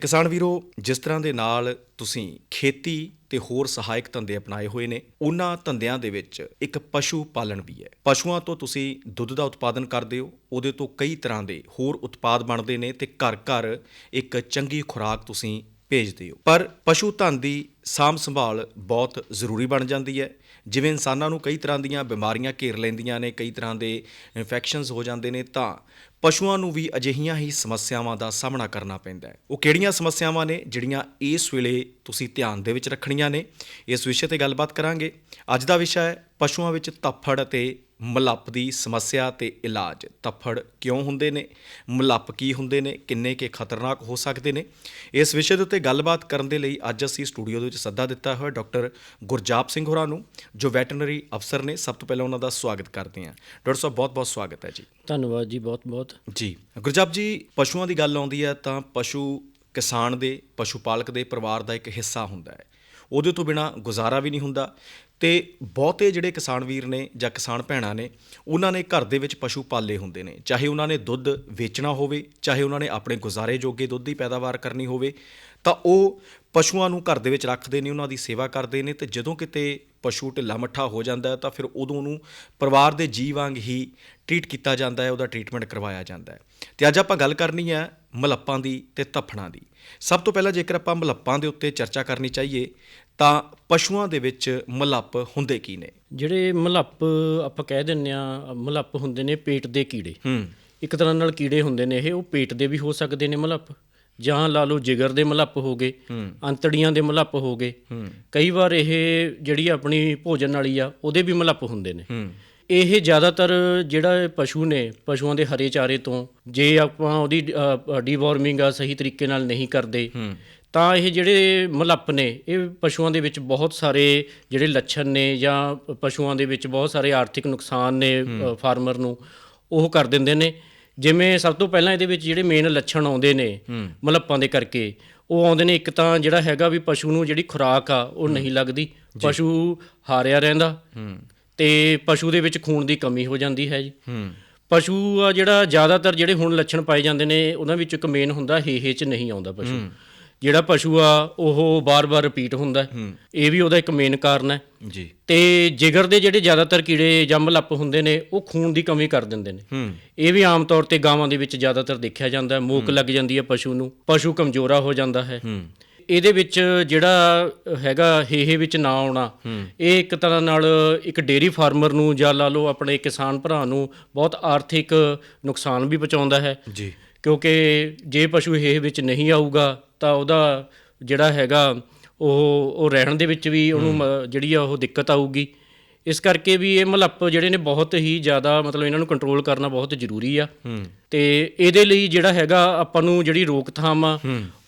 ਕਿਸਾਨ ਵੀਰੋ, ਜਿਸ ਤਰ੍ਹਾਂ ਦੇ ਨਾਲ ਤੁਸੀਂ ਖੇਤੀ ਤੇ ਹੋਰ ਸਹਾਇਕ ਧੰਦੇ ਅਪਣਾਏ ਹੋਏ ਨੇ, ਉਹਨਾਂ ਧੰਦਿਆਂ ਦੇ ਵਿੱਚ ਇੱਕ ਪਸ਼ੂ ਪਾਲਣ ਵੀ ਹੈ। ਪਸ਼ੂਆਂ ਤੋਂ ਤੁਸੀਂ ਦੁੱਧ ਦਾ ਉਤਪਾਦਨ ਕਰਦੇ ਹੋ, ਉਹਦੇ ਤੋਂ ਕਈ ਤਰ੍ਹਾਂ ਦੇ ਹੋਰ ਉਤਪਾਦ ਬਣਦੇ ਨੇ ਤੇ ਘਰ ਘਰ ਇੱਕ ਚੰਗੀ ਖੁਰਾਕ ਤੁਸੀਂ ਭੇਜਦੇ ਹੋ। ਪਰ ਪਸ਼ੂ ਧਨ ਦੀ ਸਾਂਭ ਸੰਭਾਲ ਬਹੁਤ ਜ਼ਰੂਰੀ ਬਣ ਜਾਂਦੀ ਹੈ। ਜਿਵੇਂ ਇਨਸਾਨਾਂ ਨੂੰ ਕਈ ਤਰ੍ਹਾਂ ਦੀਆਂ ਬਿਮਾਰੀਆਂ ਘੇਰ ਲੈਂਦੀਆਂ ਨੇ, ਕਈ ਤਰ੍ਹਾਂ ਦੇ ਇਨਫੈਕਸ਼ਨਸ ਹੋ ਜਾਂਦੇ ਨੇ, ਤਾਂ ਪਸ਼ੂਆਂ ਨੂੰ ਵੀ ਅਜਿਹੀਆਂ ਹੀ ਸਮੱਸਿਆਵਾਂ ਦਾ ਸਾਹਮਣਾ ਕਰਨਾ ਪੈਂਦਾ ਹੈ। ਉਹ ਕਿਹੜੀਆਂ ਸਮੱਸਿਆਵਾਂ ਨੇ ਜਿਹੜੀਆਂ ਇਸ ਵੇਲੇ ਤੁਸੀਂ ਧਿਆਨ ਦੇ ਵਿੱਚ ਰੱਖਣੀਆਂ ਨੇ? ਇਸ ਵਿਸ਼ੇ ਤੇ ਗੱਲਬਾਤ ਕਰਾਂਗੇ। ਅੱਜ ਦਾ ਵਿਸ਼ਾ ਹੈ ਪਸ਼ੂਆਂ ਵਿੱਚ ਧੱਫੜ ਅਤੇ ਮਲੱਪ ਦੀ ਸਮੱਸਿਆ ਤੇ ਇਲਾਜ ਧੱਫੜ ਕਿਉਂ ਹੁੰਦੇ ਨੇ? ਮਲੱਪ ਕੀ ਹੁੰਦੇ ਨੇ? ਕਿੰਨੇ ਕੇ ਖਤਰਨਾਕ ਹੋ ਸਕਦੇ ਨੇ? ਇਸ ਵਿਸ਼ੇ ਦੇ ਉੱਤੇ ਗੱਲਬਾਤ ਕਰਨ ਦੇ ਲਈ ਅੱਜ ਅਸੀਂ ਸਟੂਡੀਓ ਦੇ ਵਿੱਚ ਸੱਦਾ ਦਿੱਤਾ ਹੋਇਆ ਡਾਕਟਰ ਗੁਰਜਾਪ ਸਿੰਘ ਹੋਰਾਂ ਨੂੰ ਜੋ ਵੈਟਰਨਰੀ ਅਫਸਰ ਨੇ। ਸਭ ਤੋਂ ਪਹਿਲਾਂ ਉਹਨਾਂ ਦਾ ਸਵਾਗਤ ਕਰਦੇ ਹਾਂ। ਡਾਕਟਰ ਸਾਹਿਬ ਬਹੁਤ ਬਹੁਤ ਸਵਾਗਤ ਹੈ ਜੀ। ਧੰਨਵਾਦ ਜੀ ਬਹੁਤ ਬਹੁਤ ਜੀ। ਗੁਰਜਾਪ ਜੀ ਪਸ਼ੂਆਂ ਦੀ ਗੱਲ ਆਉਂਦੀ ਹੈ ਤਾਂ ਪਸ਼ੂ ਕਿਸਾਨ ਦੇ ਪਸ਼ੂ ਪਾਲਕ ਦੇ ਪਰਿਵਾਰ ਦਾ ਇੱਕ ਹਿੱਸਾ ਹੁੰਦਾ ਹੈ। ਉਹਦੇ ਤੋਂ ਬਿਨਾ ਗੁਜ਼ਾਰਾ ਵੀ ਨਹੀਂ ਹੁੰਦਾ। ਤੇ ਬਹੁਤੇ ਜਿਹੜੇ ਕਿਸਾਨ ਵੀਰ ਨੇ ਜਾਂ ਕਿਸਾਨ ਭੈਣਾਂ ਨੇ, ਉਹਨਾਂ ਨੇ ਘਰ ਦੇ ਵਿੱਚ ਪਸ਼ੂ ਪਾਲੇ ਹੁੰਦੇ ਨੇ। ਚਾਹੇ ਉਹਨਾਂ ਨੇ ਦੁੱਧ ਵੇਚਣਾ ਹੋਵੇ, ਚਾਹੇ ਉਹਨਾਂ ਨੇ ਆਪਣੇ ਗੁਜ਼ਾਰੇ ਜੋਗੇ ਦੁੱਧ ਦੀ ਪੈਦਾਵਾਰ ਕਰਨੀ ਹੋਵੇ, ਤਾਂ ਉਹ ਪਸ਼ੂਆਂ ਨੂੰ ਘਰ ਦੇ ਵਿੱਚ ਰੱਖਦੇ ਨੇ, ਉਹਨਾਂ ਦੀ ਸੇਵਾ ਕਰਦੇ ਨੇ ਤੇ ਜਦੋਂ ਕਿਤੇ ਪਸ਼ੂ ਢਿੱਲਾ ਮੱਠਾ ਹੋ ਜਾਂਦਾ, ਤਾਂ ਫਿਰ ਉਦੋਂ ਉਹਨੂੰ ਪਰਿਵਾਰ ਦੇ ਜੀਅ ਵਾਂਗ ਹੀ ਟ੍ਰੀਟ ਕੀਤਾ ਜਾਂਦਾ ਹੈ, ਉਹਦਾ ਟ੍ਰੀਟਮੈਂਟ ਕਰਵਾਇਆ ਜਾਂਦਾ ਹੈ। ਤੇ ਅੱਜ ਆਪਾਂ ਗੱਲ ਕਰਨੀ ਹੈ ਮਲੱਪਾਂ ਦੀ ਤੇ ਧੱਫੜਾਂ ਦੀ। ਸਭ ਤੋਂ ਪਹਿਲਾਂ ਜੇਕਰ ਆਪਾਂ ਮਲੱਪਾਂ ਦੇ ਉੱਤੇ ਚਰਚਾ ਕਰਨੀ ਚਾਹੀਏ ਤਾਂ ਪਸ਼ੂਆਂ ਦੇ ਵਿੱਚ ਮਲੱਪ ਹੁੰਦੇ ਕੀ ਨੇ? ਜਿਹੜੇ ਮਲੱਪ ਆਪਾਂ ਕਹਿ ਦਿੰਨੇ ਆ ਮਲੱਪ ਹੁੰਦੇ ਨੇ ਪੇਟ ਦੇ ਕੀੜੇ। ਹੂੰ। ਇੱਕ ਤਰ੍ਹਾਂ ਨਾਲ ਕੀੜੇ ਹੁੰਦੇ ਨੇ ਇਹ ਉਹ ਪੇਟ ਦੇ ਵੀ ਹੋ ਸਕਦੇ ਨੇ ਮਲੱਪ। ਜਾਂ ਲਾ ਲਓ ਜਿਗਰ ਦੇ ਮਲੱਪ ਹੋ ਗਏ ਅੰਤੜੀਆਂ ਦੇ ਮਲੱਪ ਹੋ ਗਏ। ਕਈ ਵਾਰ ਇਹ ਜਿਹੜੀ ਆਪਣੀ ਭੋਜਨ ਵਾਲੀ ਆ ਉਹਦੇ ਵੀ ਮਲੱਪ ਹੁੰਦੇ ਨੇ। ਇਹ ਜ਼ਿਆਦਾਤਰ ਜਿਹੜਾ ਪਸ਼ੂ ਨੇ ਪਸ਼ੂਆਂ ਦੇ ਹਰੇ ਚਾਰੇ ਤੋਂ ਜੇ ਆਪਾਂ ਉਹਦੀ ਡੀਵਾਰਮਿੰਗ ਆ ਸਹੀ ਤਰੀਕੇ ਨਾਲ ਨਹੀਂ ਕਰਦੇ ਤਾਂ ਇਹ ਜਿਹੜੇ ਮਲੱਪ ਨੇ ਇਹ ਪਸ਼ੂਆਂ ਦੇ ਵਿੱਚ ਬਹੁਤ ਸਾਰੇ ਜਿਹੜੇ ਲੱਛਣ ਨੇ ਜਾਂ ਪਸ਼ੂਆਂ ਦੇ ਵਿੱਚ ਬਹੁਤ ਸਾਰੇ ਆਰਥਿਕ ਨੁਕਸਾਨ ਨੇ ਫਾਰਮਰ ਨੂੰ ਉਹ ਕਰ ਦਿੰਦੇ ਨੇ। ਜਿਵੇਂ ਸਭ ਤੋਂ ਪਹਿਲਾਂ ਇਹਦੇ ਵਿੱਚ ਜਿਹੜੇ ਮੇਨ ਲੱਛਣ ਆਉਂਦੇ ਨੇ ਮਲੱਪਾਂ ਦੇ ਕਰਕੇ ਉਹ ਆਉਂਦੇ ਨੇ ਇੱਕ ਤਾਂ ਜਿਹੜਾ ਹੈਗਾ ਵੀ ਪਸ਼ੂ ਨੂੰ ਜਿਹੜੀ ਖੁਰਾਕ ਆ ਉਹ ਨਹੀਂ ਲੱਗਦੀ ਪਸ਼ੂ ਹਾਰਿਆ ਰਹਿੰਦਾ ਤੇ ਪਸ਼ੂ ਦੇ ਵਿੱਚ ਖੂਨ ਦੀ ਕਮੀ ਹੋ ਜਾਂਦੀ ਹੈ ਜੀ। ਪਸ਼ੂ ਆ ਜਿਹੜਾ ਜ਼ਿਆਦਾਤਰ ਜਿਹੜੇ ਹੁਣ ਲੱਛਣ ਪਾਏ ਜਾਂਦੇ ਨੇ ਉਹਨਾਂ ਵਿੱਚ ਇੱਕ ਮੇਨ ਹੁੰਦਾ ਹੇਹੇ ਚ ਨਹੀਂ ਆਉਂਦਾ ਪਸ਼ੂ। ਜਿਹੜਾ ਪਸ਼ੂ ਆ ਉਹ ਬਾਰ-ਬਾਰ ਰਿਪੀਟ ਹੁੰਦਾ ਹੈ। ਇਹ ਵੀ ਉਹਦਾ ਇੱਕ ਮੇਨ ਕਾਰਨ ਹੈ। ਜੀ। ਤੇ ਜਿਗਰ ਦੇ ਜਿਹੜੇ ਜ਼ਿਆਦਾਤਰ ਕੀੜੇ ਜਾਂ ਮਲੱਪ ਹੁੰਦੇ ਨੇ ਉਹ ਖੂਨ ਦੀ ਕਮੀ ਕਰ ਦਿੰਦੇ ਨੇ। ਇਹ ਵੀ ਆਮ ਤੌਰ ਤੇ ਗਾਵਾਂ ਦੇ ਵਿੱਚ ਜ਼ਿਆਦਾਤਰ ਦੇਖਿਆ ਜਾਂਦਾ ਹੈ। ਮੂਕ ਲੱਗ ਜਾਂਦੀ ਹੈ ਪਸ਼ੂ ਨੂੰ। ਪਸ਼ੂ ਕਮਜ਼ੋਰਾ ਹੋ ਜਾਂਦਾ ਹੈ। ਹੂੰ। ਇਹਦੇ ਵਿੱਚ ਜਿਹੜਾ ਹੈਗਾ ਹੇਹੇ ਵਿੱਚ ਨਾ ਆਉਣਾ ਇਹ ਇੱਕ ਤਰ੍ਹਾਂ ਨਾਲ ਇੱਕ ਡੇਰੀ ਫਾਰਮਰ ਨੂੰ ਜਾਂ ਲਾ ਲਓ ਆਪਣੇ ਕਿਸਾਨ ਭਰਾ ਨੂੰ ਬਹੁਤ ਆਰਥਿਕ ਨੁਕਸਾਨ ਵੀ ਪਹੁੰਚਾਉਂਦਾ ਹੈ। ਜੀ। ਕਿਉਂਕਿ ਜੇ ਪਸ਼ੂ ਹੇਹੇ ਵਿੱਚ ਨਹੀਂ ਆਊਗਾ ਤਾਂ ਉਹਦਾ ਜਿਹੜਾ ਹੈਗਾ ਉਹ ਉਹ ਰਹਿਣ ਦੇ ਵਿੱਚ ਵੀ ਉਹਨੂੰ ਜਿਹੜੀ ਆ ਉਹ ਦਿੱਕਤ ਆਊਗੀ। ਇਸ ਕਰਕੇ ਵੀ ਇਹ ਮਲੱਪ ਜਿਹੜੇ ਨੇ ਬਹੁਤ ਹੀ ਜ਼ਿਆਦਾ ਮਤਲਬ ਇਹਨਾਂ ਨੂੰ ਕੰਟਰੋਲ ਕਰਨਾ ਬਹੁਤ ਜ਼ਰੂਰੀ ਆ। ਤੇ ਇਹਦੇ ਲਈ ਜਿਹੜਾ ਹੈਗਾ ਆਪਾਂ ਨੂੰ ਜਿਹੜੀ ਰੋਕਥਾਮ ਆ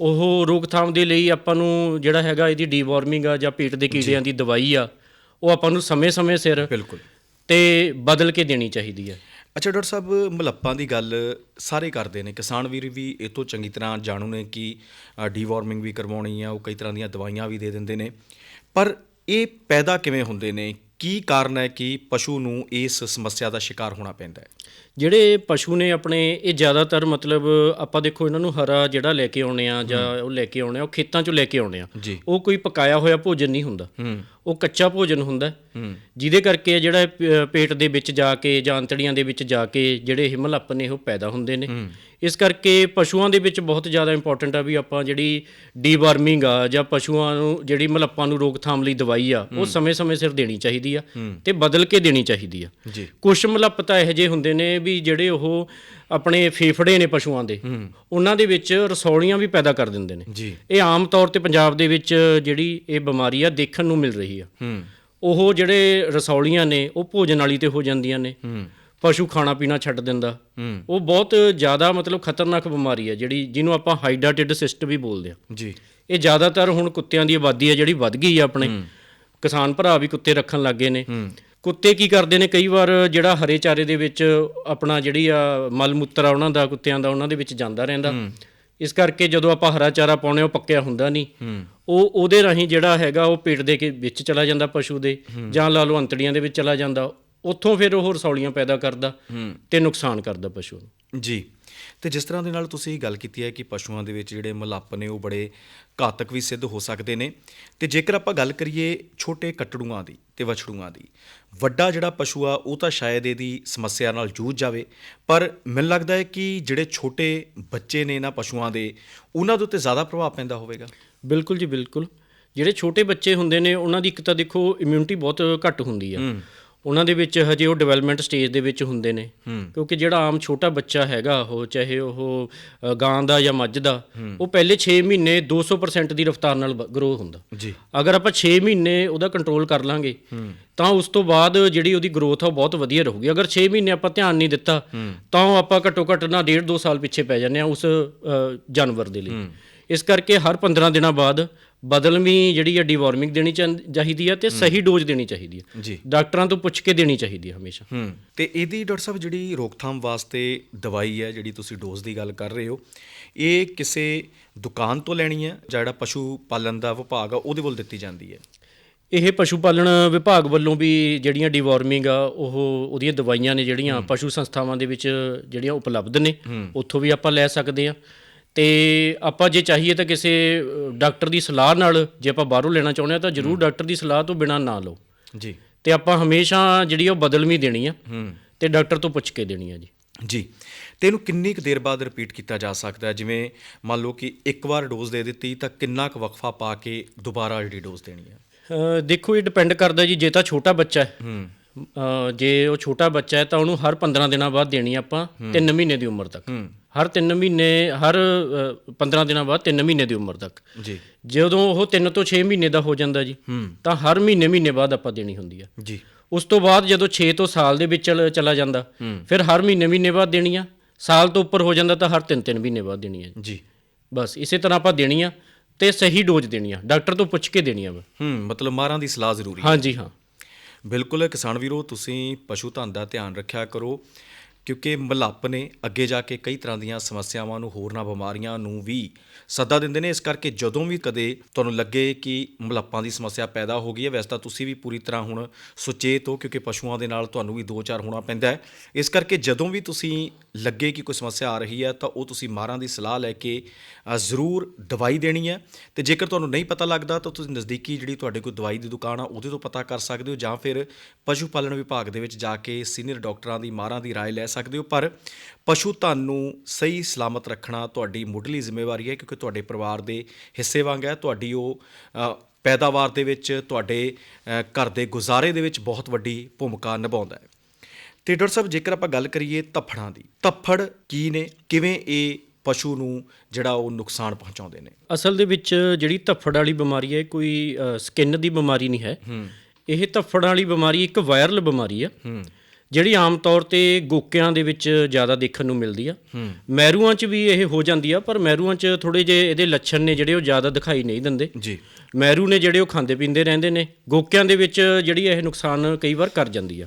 ਉਹ ਰੋਕਥਾਮ ਦੇ ਲਈ ਆਪਾਂ ਨੂੰ ਜਿਹੜਾ ਹੈਗਾ ਇਹਦੀ ਡੀਵਾਰਮਿੰਗ ਆ ਜਾਂ ਪੇਟ ਦੇ ਕੀੜਿਆਂ ਦੀ ਦਵਾਈ ਆ ਉਹ ਆਪਾਂ ਨੂੰ ਸਮੇਂ-ਸਮੇਂ ਸਿਰ ਬਿਲਕੁਲ। ਤੇ ਬਦਲ ਕੇ ਦੇਣੀ ਚਾਹੀਦੀ ਹੈ ਅੱਛਾ, ਡਾਕਟਰ ਸਾਹਿਬ, ਮਲੱਪਾਂ ਦੀ ਗੱਲ ਸਾਰੇ ਕਰਦੇ ਨੇ। ਕਿਸਾਨ ਵੀਰ ਵੀ ਇਹ ਤੋਂ ਚੰਗੀ ਤਰ੍ਹਾਂ ਜਾਣੂ ਨੇ ਕਿ ਡੀਵਾਰਮਿੰਗ ਵੀ ਕਰਵਾਉਣੀ ਆ, ਉਹ ਕਈ ਤਰ੍ਹਾਂ ਦੀਆਂ ਦਵਾਈਆਂ ਵੀ ਦੇ ਦਿੰਦੇ ਨੇ। ਪਰ ਇਹ ਪੈਦਾ ਕਿਵੇਂ ਹੁੰਦੇ ਨੇ? ਕੀ ਕਾਰਨ ਹੈ ਕਿ ਪਸ਼ੂ ਨੂੰ ਇਸ ਸਮੱਸਿਆ ਦਾ ਸ਼ਿਕਾਰ ਹੋਣਾ ਪੈਂਦਾ ਹੈ? ਜਿਹੜੇ ਪਸ਼ੂ ਨੇ ਆਪਣੇ ਇਹ ਜ਼ਿਆਦਾਤਰ ਮਤਲਬ ਆਪਾਂ ਦੇਖੋ ਇਹਨਾਂ ਨੂੰ ਹਰਾ ਜਿਹੜਾ ਲੈ ਕੇ ਆਉਣੇ ਆ ਜਾਂ ਉਹ ਲੈ ਕੇ ਆਉਣੇ ਆ ਉਹ ਖੇਤਾਂ ਚੋਂ ਲੈ ਕੇ ਆਉਣੇ ਆ। ਉਹ ਕੋਈ ਪਕਾਇਆ ਹੋਇਆ ਭੋਜਨ ਨਹੀਂ ਹੁੰਦਾ। ਉਹ ਕੱਚਾ ਭੋਜਨ ਹੁੰਦਾ। ਜਿਹਦੇ ਕਰਕੇ ਜਿਹੜਾ ਪੇਟ ਦੇ ਵਿੱਚ ਜਾ ਕੇ ਜਾਂ ਅੰਤੜੀਆਂ ਦੇ ਵਿੱਚ ਜਾ ਕੇ ਜਿਹੜੇ ਇਹ ਮਲੱਪ ਨੇ ਉਹ ਪੈਦਾ ਹੁੰਦੇ ਨੇ। ਇਸ ਕਰਕੇ ਪਸ਼ੂਆਂ ਦੇ ਵਿੱਚ ਬਹੁਤ ਜ਼ਿਆਦਾ ਇੰਪੋਰਟੈਂਟ ਆ ਵੀ ਆਪਾਂ ਜਿਹੜੀ ਡੀਵਾਰਮਿੰਗ ਆ ਜਾਂ ਪਸ਼ੂਆਂ ਨੂੰ ਜਿਹੜੀ ਮਲੱਪਾਂ ਨੂੰ ਰੋਕਥਾਮ ਲਈ ਦਵਾਈ ਆ ਉਹ ਸਮੇਂ-ਸਮੇਂ ਸਿਰ ਦੇਣੀ ਚਾਹੀਦੀ ਆ ਤੇ ਬਦਲ ਕੇ ਦੇਣੀ ਚਾਹੀਦੀ ਆ। ਕੁਝ ਮਲੱਪ ਤਾਂ ਇਹੋ ਜਿਹੇ ਹੁੰਦੇ ਨੇ ਵੀ ਜਿਹੜੇ ਉਹ ਆਪਣੇ ਫੇਫੜੇ ਨੇ ਪਸ਼ੂਆਂ ਦੇ ਉਹਨਾਂ ਦੇ ਵਿੱਚ ਰਸੌਲੀਆਂ ਵੀ ਪੈਦਾ ਕਰ ਦਿੰਦੇ ਨੇ। ਇਹ ਆਮ ਤੌਰ ਤੇ ਪੰਜਾਬ ਦੇ ਵਿੱਚ ਜਿਹੜੀ ਇਹ ਬਿਮਾਰੀ ਆ ਦੇਖਣ ਨੂੰ ਮਿਲ ਰਹੀ ਆ। ਉਹ ਜਿਹੜੇ ਰਸੌਲੀਆਂ ਨੇ ਉਹ ਭੋਜਨ ਵਾਲੀ ਤੇ ਹੋ ਜਾਂਦੀਆਂ ਨੇ। ਪਸ਼ੂ ਖਾਣਾ ਪੀਣਾ ਛੱਡ ਦਿੰਦਾ। ਉਹ ਬਹੁਤ ਜ਼ਿਆਦਾ ਮਤਲਬ ਖਤਰਨਾਕ ਬਿਮਾਰੀ ਹੈ ਜਿਹੜੀ ਜਿਹਨੂੰ ਆਪਾਂ ਹਾਈਡਾਟਿਡ ਸਿਸਟ ਵੀ ਬੋਲਦੇ ਆ। ਜੀ। ਇਹ ਜ਼ਿਆਦਾਤਰ ਹੁਣ ਕੁੱਤਿਆਂ ਦੀ ਆਬਾਦੀ ਹੈ ਜਿਹੜੀ ਵੱਧ ਗਈ ਆ ਆਪਣੇ। ਕਿਸਾਨ ਭਰਾ ਵੀ ਕੁੱਤੇ ਰੱਖਣ ਲੱਗੇ ਨੇ। ਕੁੱਤੇ ਕੀ ਕਰਦੇ ਨੇ? ਕਈ ਵਾਰ ਜਿਹੜਾ ਹਰੇ ਚਾਰੇ ਦੇ ਵਿੱਚ ਆਪਣਾ ਜਿਹੜੀ ਆ ਮਲ ਮੂਤਰ ਆ ਉਹਨਾਂ ਦਾ ਕੁੱਤਿਆਂ ਦਾ ਉਹਨਾਂ ਦੇ ਵਿੱਚ ਜਾਂਦਾ ਰਹਿੰਦਾ। ਇਸ ਕਰਕੇ ਜਦੋਂ ਆਪਾਂ ਹਰਾ ਚਾਰਾ ਪਾਉਣੇ ਉਹ ਪੱਕਿਆ ਹੁੰਦਾ ਨਹੀਂ। ਉਹ ਉਹਦੇ ਰਾਹੀਂ ਜਿਹੜਾ ਹੈਗਾ ਉਹ ਪੇਟ ਦੇ ਕੇ ਵਿੱਚ ਚਲਾ ਜਾਂਦਾ ਪਸ਼ੂ ਦੇ ਜਾਂ ਲਾ ਲਓ ਅੰਤੜੀਆਂ ਦੇ ਵਿੱਚ ਚਲਾ ਜਾਂਦਾ। ਉੱਥੋਂ ਫਿਰ ਉਹ ਰਸੌਲੀਆਂ ਪੈਦਾ ਕਰਦਾ ਤੇ ਨੁਕਸਾਨ ਕਰਦਾ ਪਸ਼ੂ ਨੂੰ। ਜੀ। ਤੇ ਜਿਸ ਤਰ੍ਹਾਂ ਦੇ ਨਾਲ ਤੁਸੀਂ ਗੱਲ ਕੀਤੀ ਹੈ ਕਿ ਪਸ਼ੂਆਂ ਦੇ ਵਿੱਚ ਜਿਹੜੇ ਮਲੱਪ ਨੇ ਉਹ ਬੜੇ ਘਾਤਕ ਵੀ ਸਿੱਧ ਹੋ ਸਕਦੇ ਨੇ। ਤੇ ਜੇਕਰ ਆਪਾਂ ਗੱਲ ਕਰੀਏ ਛੋਟੇ ਕੱਟੜੂਆਂ ਦੀ ਤੇ ਵਛੜੂਆਂ ਦੀ ਵੱਡਾ ਜਿਹੜਾ ਪਸ਼ੂ ਆ ਉਹ ਤਾਂ ਸ਼ਾਇਦ ਇਹਦੀ ਸਮੱਸਿਆ ਨਾਲ ਜੂਝ ਜਾਵੇ। ਪਰ ਮੈਨੂੰ ਲੱਗਦਾ ਹੈ ਕਿ ਜਿਹੜੇ ਛੋਟੇ ਬੱਚੇ ਨੇ ਇਹਨਾਂ ਪਸ਼ੂਆਂ ਦੇ ਉਹਨਾਂ ਦੇ ਉੱਤੇ ਜ਼ਿਆਦਾ ਪ੍ਰਭਾਵ ਪੈਂਦਾ ਹੋਵੇਗਾ। ਬਿਲਕੁਲ ਜੀ ਬਿਲਕੁਲ। ਜਿਹੜੇ ਛੋਟੇ ਬੱਚੇ ਹੁੰਦੇ ਨੇ ਉਹਨਾਂ ਦੀ ਇੱਕ ਤਾਂ ਦੇਖੋ ਇਮਿਊਨਿਟੀ ਬਹੁਤ ਘੱਟ ਹੁੰਦੀ ਆ। ਉਹਨਾਂ ਦੇ ਵਿੱਚ ਹਜੇ ਉਹ ਡਿਵੈਲਪਮੈਂਟ ਸਟੇਜ ਦੇ ਵਿੱਚ ਹੁੰਦੇ ਨੇ। ਕਿਉਂਕਿ ਜਿਹੜਾ ਆਮ ਛੋਟਾ ਬੱਚਾ ਹੈਗਾ ਉਹ ਚਾਹੇ ਉਹ ਗਾਂ ਦਾ ਜਾਂ ਮੱਝ ਦਾ ਉਹ ਪਹਿਲੇ 6 ਮਹੀਨੇ 200% ਦੀ ਰਫ਼ਤਾਰ ਨਾਲ ਗਰੋ ਹੁੰਦਾ। ਜੀ। ਅਗਰ ਆਪਾਂ 6 ਮਹੀਨੇ ਉਹਦਾ ਕੰਟਰੋਲ ਕਰ ਲਾਂਗੇ ਤਾਂ ਉਸ ਤੋਂ ਬਾਅਦ ਜਿਹੜੀ ਉਹਦੀ ਗਰੋਥ ਆ ਉਹ ਬਹੁਤ ਵਧੀਆ ਰਹੂਗੀ। ਅਗਰ 6 ਮਹੀਨੇ ਆਪਾਂ ਧਿਆਨ ਨਹੀਂ ਦਿੱਤਾ ਤਾਂ ਉਹ ਆਪਾਂ ਘੱਟੋ ਘੱਟ ਨਾ ਡੇਢ ਦੋ ਸਾਲ ਪਿੱਛੇ ਪੈ ਜਾਂਦੇ ਆ ਉਸ ਜਾਨਵਰ ਦੇ ਲਈ। ਇਸ ਕਰਕੇ ਹਰ 15 ਦਿਨਾਂ ਬਾਅਦ ਬਦਲਵੀਂ ਜਿਹੜੀ ਆ ਡੀਵਾਰਮਿੰਗ ਦੇਣੀ ਚਾਹ- ਚਾਹੀਦੀ ਆ ਤੇ ਸਹੀ ਡੋਜ਼ ਦੇਣੀ ਚਾਹੀਦੀ ਆ। ਜੀ। ਡਾਕਟਰਾਂ ਤੋਂ ਪੁੱਛ ਕੇ ਦੇਣੀ ਚਾਹੀਦੀ ਆ ਹਮੇਸ਼ਾ। ਹੂੰ। ਤੇ ਇਹਦੀ ਡਾਕਟਰ ਸਾਹਿਬ ਜਿਹੜੀ ਰੋਕਥਾਮ ਵਾਸਤੇ ਦਵਾਈ ਹੈ ਜਿਹੜੀ ਤੁਸੀਂ ਡੋਜ਼ ਦੀ ਗੱਲ ਕਰ ਰਹੇ ਹੋ ਇਹ ਕਿਸੇ ਦੁਕਾਨ ਤੋਂ ਲੈਣੀ ਹੈ ਜਾਂ ਜਿਹੜਾ ਪਸ਼ੂ ਪਾਲਣ ਦਾ ਵਿਭਾਗ ਆ ਉਹਦੇ ਵੱਲ ਦਿੱਤੀ ਜਾਂਦੀ ਹੈ ਇਹ ਪਸ਼ੂ ਪਾਲਣ ਵਿਭਾਗ ਵੱਲੋਂ ਵੀ ਜਿਹੜੀਆਂ ਡੀਵਾਰਮਿੰਗ ਆ ਉਹ ਉਹਦੀਆਂ ਦਵਾਈਆਂ ਨੇ ਜਿਹੜੀਆਂ ਪਸ਼ੂ ਸੰਸਥਾਵਾਂ ਦੇ ਵਿੱਚ ਜਿਹੜੀਆਂ ਉਪਲਬਧ ਨੇ ਉੱਥੋਂ ਵੀ ਆਪਾਂ ਲੈ ਸਕਦੇ ਆ। ਤੇ ਆਪਾਂ ਜੇ ਚਾਹੀਏ ਤਾਂ ਕਿਸੇ ਡਾਕਟਰ ਦੀ ਸਲਾਹ ਨਾਲ ਜੇ ਆਪਾਂ ਬਾਹਰੋਂ ਲੈਣਾ ਚਾਹੁੰਦੇ ਆ ਤਾਂ ਜ਼ਰੂਰ ਡਾਕਟਰ ਦੀ ਸਲਾਹ ਤੋਂ ਬਿਨਾਂ ਨਾ ਲਓ। ਜੀ। ਤੇ ਆਪਾਂ ਹਮੇਸ਼ਾ ਜਿਹੜੀ ਉਹ ਬਦਲਵੀਂ ਦੇਣੀ ਆ ਤੇ ਡਾਕਟਰ ਤੋਂ ਪੁੱਛ ਕੇ ਦੇਣੀ ਆ ਜੀ। ਜੀ। ਤੇ ਇਹਨੂੰ ਕਿੰਨੀ ਕੁ ਦੇਰ ਬਾਅਦ ਰਿਪੀਟ ਕੀਤਾ ਜਾ ਸਕਦਾ ਹੈ? ਜਿਵੇਂ ਮੰਨ ਲਓ ਕਿ ਇੱਕ ਵਾਰ ਡੋਜ਼ ਦੇ ਦਿੱਤੀ ਤਾਂ ਕਿੰਨਾ ਕੁ ਵਕਫਾ ਪਾ ਕੇ ਦੁਬਾਰਾ ਜਿਹੜੀ ਡੋਜ਼ ਦੇਣੀ ਹੈ ਦੇਖੋ ਇਹ ਡਿਪੈਂਡ ਕਰਦਾ ਜੀ ਜੇ ਤਾਂ ਛੋਟਾ ਬੱਚਾ ਹੈ। ਜੇ ਉਹ ਛੋਟਾ ਬੱਚਾ ਹੈ ਤਾਂ ਉਹਨੂੰ ਹਰ 15 ਦਿਨਾਂ ਬਾਅਦ ਦੇਣੀ ਆਪਾਂ 3 ਮਹੀਨੇ ਦੀ ਉਮਰ ਤੱਕ। ਹਰ 3 ਮਹੀਨੇ ਹਰ ਅ, 15 ਦਿਨਾਂ ਬਾਅਦ 3 ਮਹੀਨੇ ਦੀ ਉਮਰ ਤੱਕ। ਜੀ। ਜਦੋਂ ਉਹ 3 ਤੋਂ 6 ਮਹੀਨੇ ਦਾ ਹੋ ਜਾਂਦਾ ਜੀ ਤਾਂ ਹਰ ਮਹੀਨੇ ਮਹੀਨੇ ਬਾਅਦ ਆਪਾਂ ਦੇਣੀ ਹੁੰਦੀ ਆ। ਜੀ। ਉਸ ਤੋਂ ਬਾਅਦ ਜਦੋਂ 6 ਤੋਂ ਸਾਲ ਦੇ ਵਿੱਚ ਚਲ- ਜਾਂਦਾ ਫਿਰ ਹਰ ਮਹੀਨੇ ਮਹੀਨੇ ਬਾਅਦ ਦੇਣੀ ਆ। ਸਾਲ ਤੋਂ ਉੱਪਰ ਹੋ ਜਾਂਦਾ ਤਾਂ ਹਰ 3-3 ਮਹੀਨੇ ਬਾਅਦ ਦੇਣੀ ਆ ਜੀ। ਬਸ ਇਸੇ ਤਰ੍ਹਾਂ ਆਪਾਂ ਦੇਣੀ ਆ ਤੇ ਸਹੀ ਡੋਜ਼ ਦੇਣੀ ਆ। ਡਾਕਟਰ ਤੋਂ ਪੁੱਛ ਕੇ ਦੇਣੀ ਆ। ਹੂੰ ਮਤਲਬ ਮਾਰਾਂ ਦੀ ਸਲਾਹ ਜ਼ਰੂਰੀ ਹੈ ਹਾਂਜੀ ਹਾਂ। ਬਿਲਕੁਲ ਕਿਸਾਨ ਵੀਰੋ ਤੁਸੀਂ ਪਸ਼ੂ ਧਨ ਦਾ ਧਿਆਨ ਰੱਖਿਆ ਕਰੋ। ਕਿਉਂਕਿ ਮਲੱਪ ਨੇ ਅੱਗੇ ਜਾ ਕੇ ਕਈ ਤਰ੍ਹਾਂ ਦੀਆਂ ਸਮੱਸਿਆਵਾਂ ਨੂੰ ਹੋਰਨਾਂ ਬਿਮਾਰੀਆਂ ਨੂੰ ਵੀ ਸੱਦਾ ਦਿੰਦੇ ਨੇ ਇਸ ਕਰਕੇ ਜਦੋਂ ਵੀ ਕਦੇ ਤੁਹਾਨੂੰ ਲੱਗੇ ਕਿ ਮਲੱਪਾਂ ਦੀ ਸਮੱਸਿਆ ਪੈਦਾ ਹੋ ਗਈ ਹੈ ਵੈਸੇ ਤਾਂ ਤੁਸੀਂ ਵੀ ਪੂਰੀ ਤਰ੍ਹਾਂ ਹੁਣ ਸੁਚੇਤ ਹੋ ਕਿਉਂਕਿ ਪਸ਼ੂਆਂ ਦੇ ਨਾਲ ਤੁਹਾਨੂੰ ਵੀ ਦੋ ਚਾਰ ਹੋਣਾ ਪੈਂਦਾ ਹੈ ਇਸ ਕਰਕੇ ਜਦੋਂ ਵੀ ਤੁਸੀਂ ਲੱਗੇ ਕਿ ਕੋਈ ਸਮੱਸਿਆ ਆ ਰਹੀ ਹੈ ਤਾਂ ਉਹ ਤੁਸੀਂ ਮਾਰਾਂ ਦੀ ਸਲਾਹ ਲੈ ਕੇ ਅ, ਜ਼ਰੂਰ ਦਵਾਈ ਦੇਣੀ ਹੈ ਤੇ ਜੇਕਰ ਤੁਹਾਨੂੰ ਨਹੀਂ ਪਤਾ ਲੱਗਦਾ ਤਾਂ ਤੁਸੀਂ ਨਜ਼ਦੀਕੀ ਜਿਹੜੀ ਤੁਹਾਡੇ ਕੋਲ ਦਵਾਈ ਦੀ ਦੁਕਾਨ ਆ ਉਹਦੇ ਤੋਂ ਪਤਾ ਕਰ ਸਕਦੇ ਹੋ ਜਾਂ ਫਿਰ ਪਸ਼ੂ ਪਾਲਣ ਵਿਭਾਗ ਦੇ ਵਿੱਚ ਜਾ ਕੇ ਸੀਨੀਅਰ ਡਾਕਟਰਾਂ ਦੀ ਮਾਰਾਂ ਦੀ رائے ਲੈ ਸਕਦੇ ਹੋ ਪਰ ਪਸ਼ੂ ਧਨ ਨੂੰ ਸਹੀ ਸਲਾਮਤ ਰੱਖਣਾ ਤੁਹਾਡੀ ਮੁੱਢਲੀ ਜ਼ਿੰਮੇਵਾਰੀ ਹੈ ਕਿਉਂਕਿ ਤੁਹਾਡੇ ਪਰਿਵਾਰ ਦੇ ਹਿੱਸੇ ਵਾਂਗ ਹੈ। ਤੁਹਾਡੀ ਉਹ ਪੈਦਾਵਾਰ ਦੇ ਵਿੱਚ ਤੁਹਾਡੇ ਘਰ ਦੇ ਗੁਜ਼ਾਰੇ ਦੇ ਵਿੱਚ ਬਹੁਤ ਵੱਡੀ ਭੂਮਿਕਾ ਨਿਭਾਉਂਦਾ ਹੈ। ਤੇ ਡਾਕਟਰ ਸਾਹਿਬ ਜੇਕਰ ਆਪਾਂ ਗੱਲ ਕਰੀਏ ਧੱਫੜਾਂ ਦੀ ਧੱਫੜ ਕੀ ਨੇ? ਕਿਵੇਂ ਇਹ ਪਸ਼ੂ ਨੂੰ ਜਿਹੜਾ ਉਹ ਨੁਕਸਾਨ ਪਹੁੰਚਾਉਂਦੇ ਨੇ? ਅਸਲ ਦੇ ਵਿੱਚ ਜਿਹੜੀ ਧੱਫੜ ਵਾਲੀ ਬਿਮਾਰੀ ਹੈ ਕੋਈ ਸਕਿਨ ਦੀ ਬਿਮਾਰੀ ਨਹੀਂ ਹੈ। ਇਹ ਧੱਫੜ ਵਾਲੀ ਬਿਮਾਰੀ ਇੱਕ ਵਾਇਰਲ ਬਿਮਾਰੀ ਹੂੰ। ਜਿਹੜੀ ਆਮ ਤੌਰ ਤੇ ਗੋਕਿਆਂ ਦੇ ਵਿੱਚ ਜ਼ਿਆਦਾ ਦੇਖਣ ਨੂੰ ਮਿਲਦੀ ਆ। ਮੈਰੂਆਂ 'ਚ ਵੀ ਇਹ ਹੋ ਜਾਂਦੀ ਆ ਪਰ ਮੈਰੂਆਂ 'ਚ ਥੋੜੇ ਜੇ ਇਹਦੇ ਲੱਛਣ ਨੇ ਜਿਹੜੇ ਉਹ ਜ਼ਿਆਦਾ ਦਿਖਾਈ ਨਹੀਂ ਦਿੰਦੇ। ਜੀ। ਮੈਰੂ ਨੇ ਜਿਹੜੇ ਉਹ ਖਾਂਦੇ ਪੀਂਦੇ ਰਹਿੰਦੇ ਨੇ ਗੋਕਿਆਂ ਦੇ ਵਿੱਚ ਜਿਹੜੀ ਇਹ ਨੁਕਸਾਨ ਕਈ ਵਾਰ ਕਰ ਜਾਂਦੀ ਆ।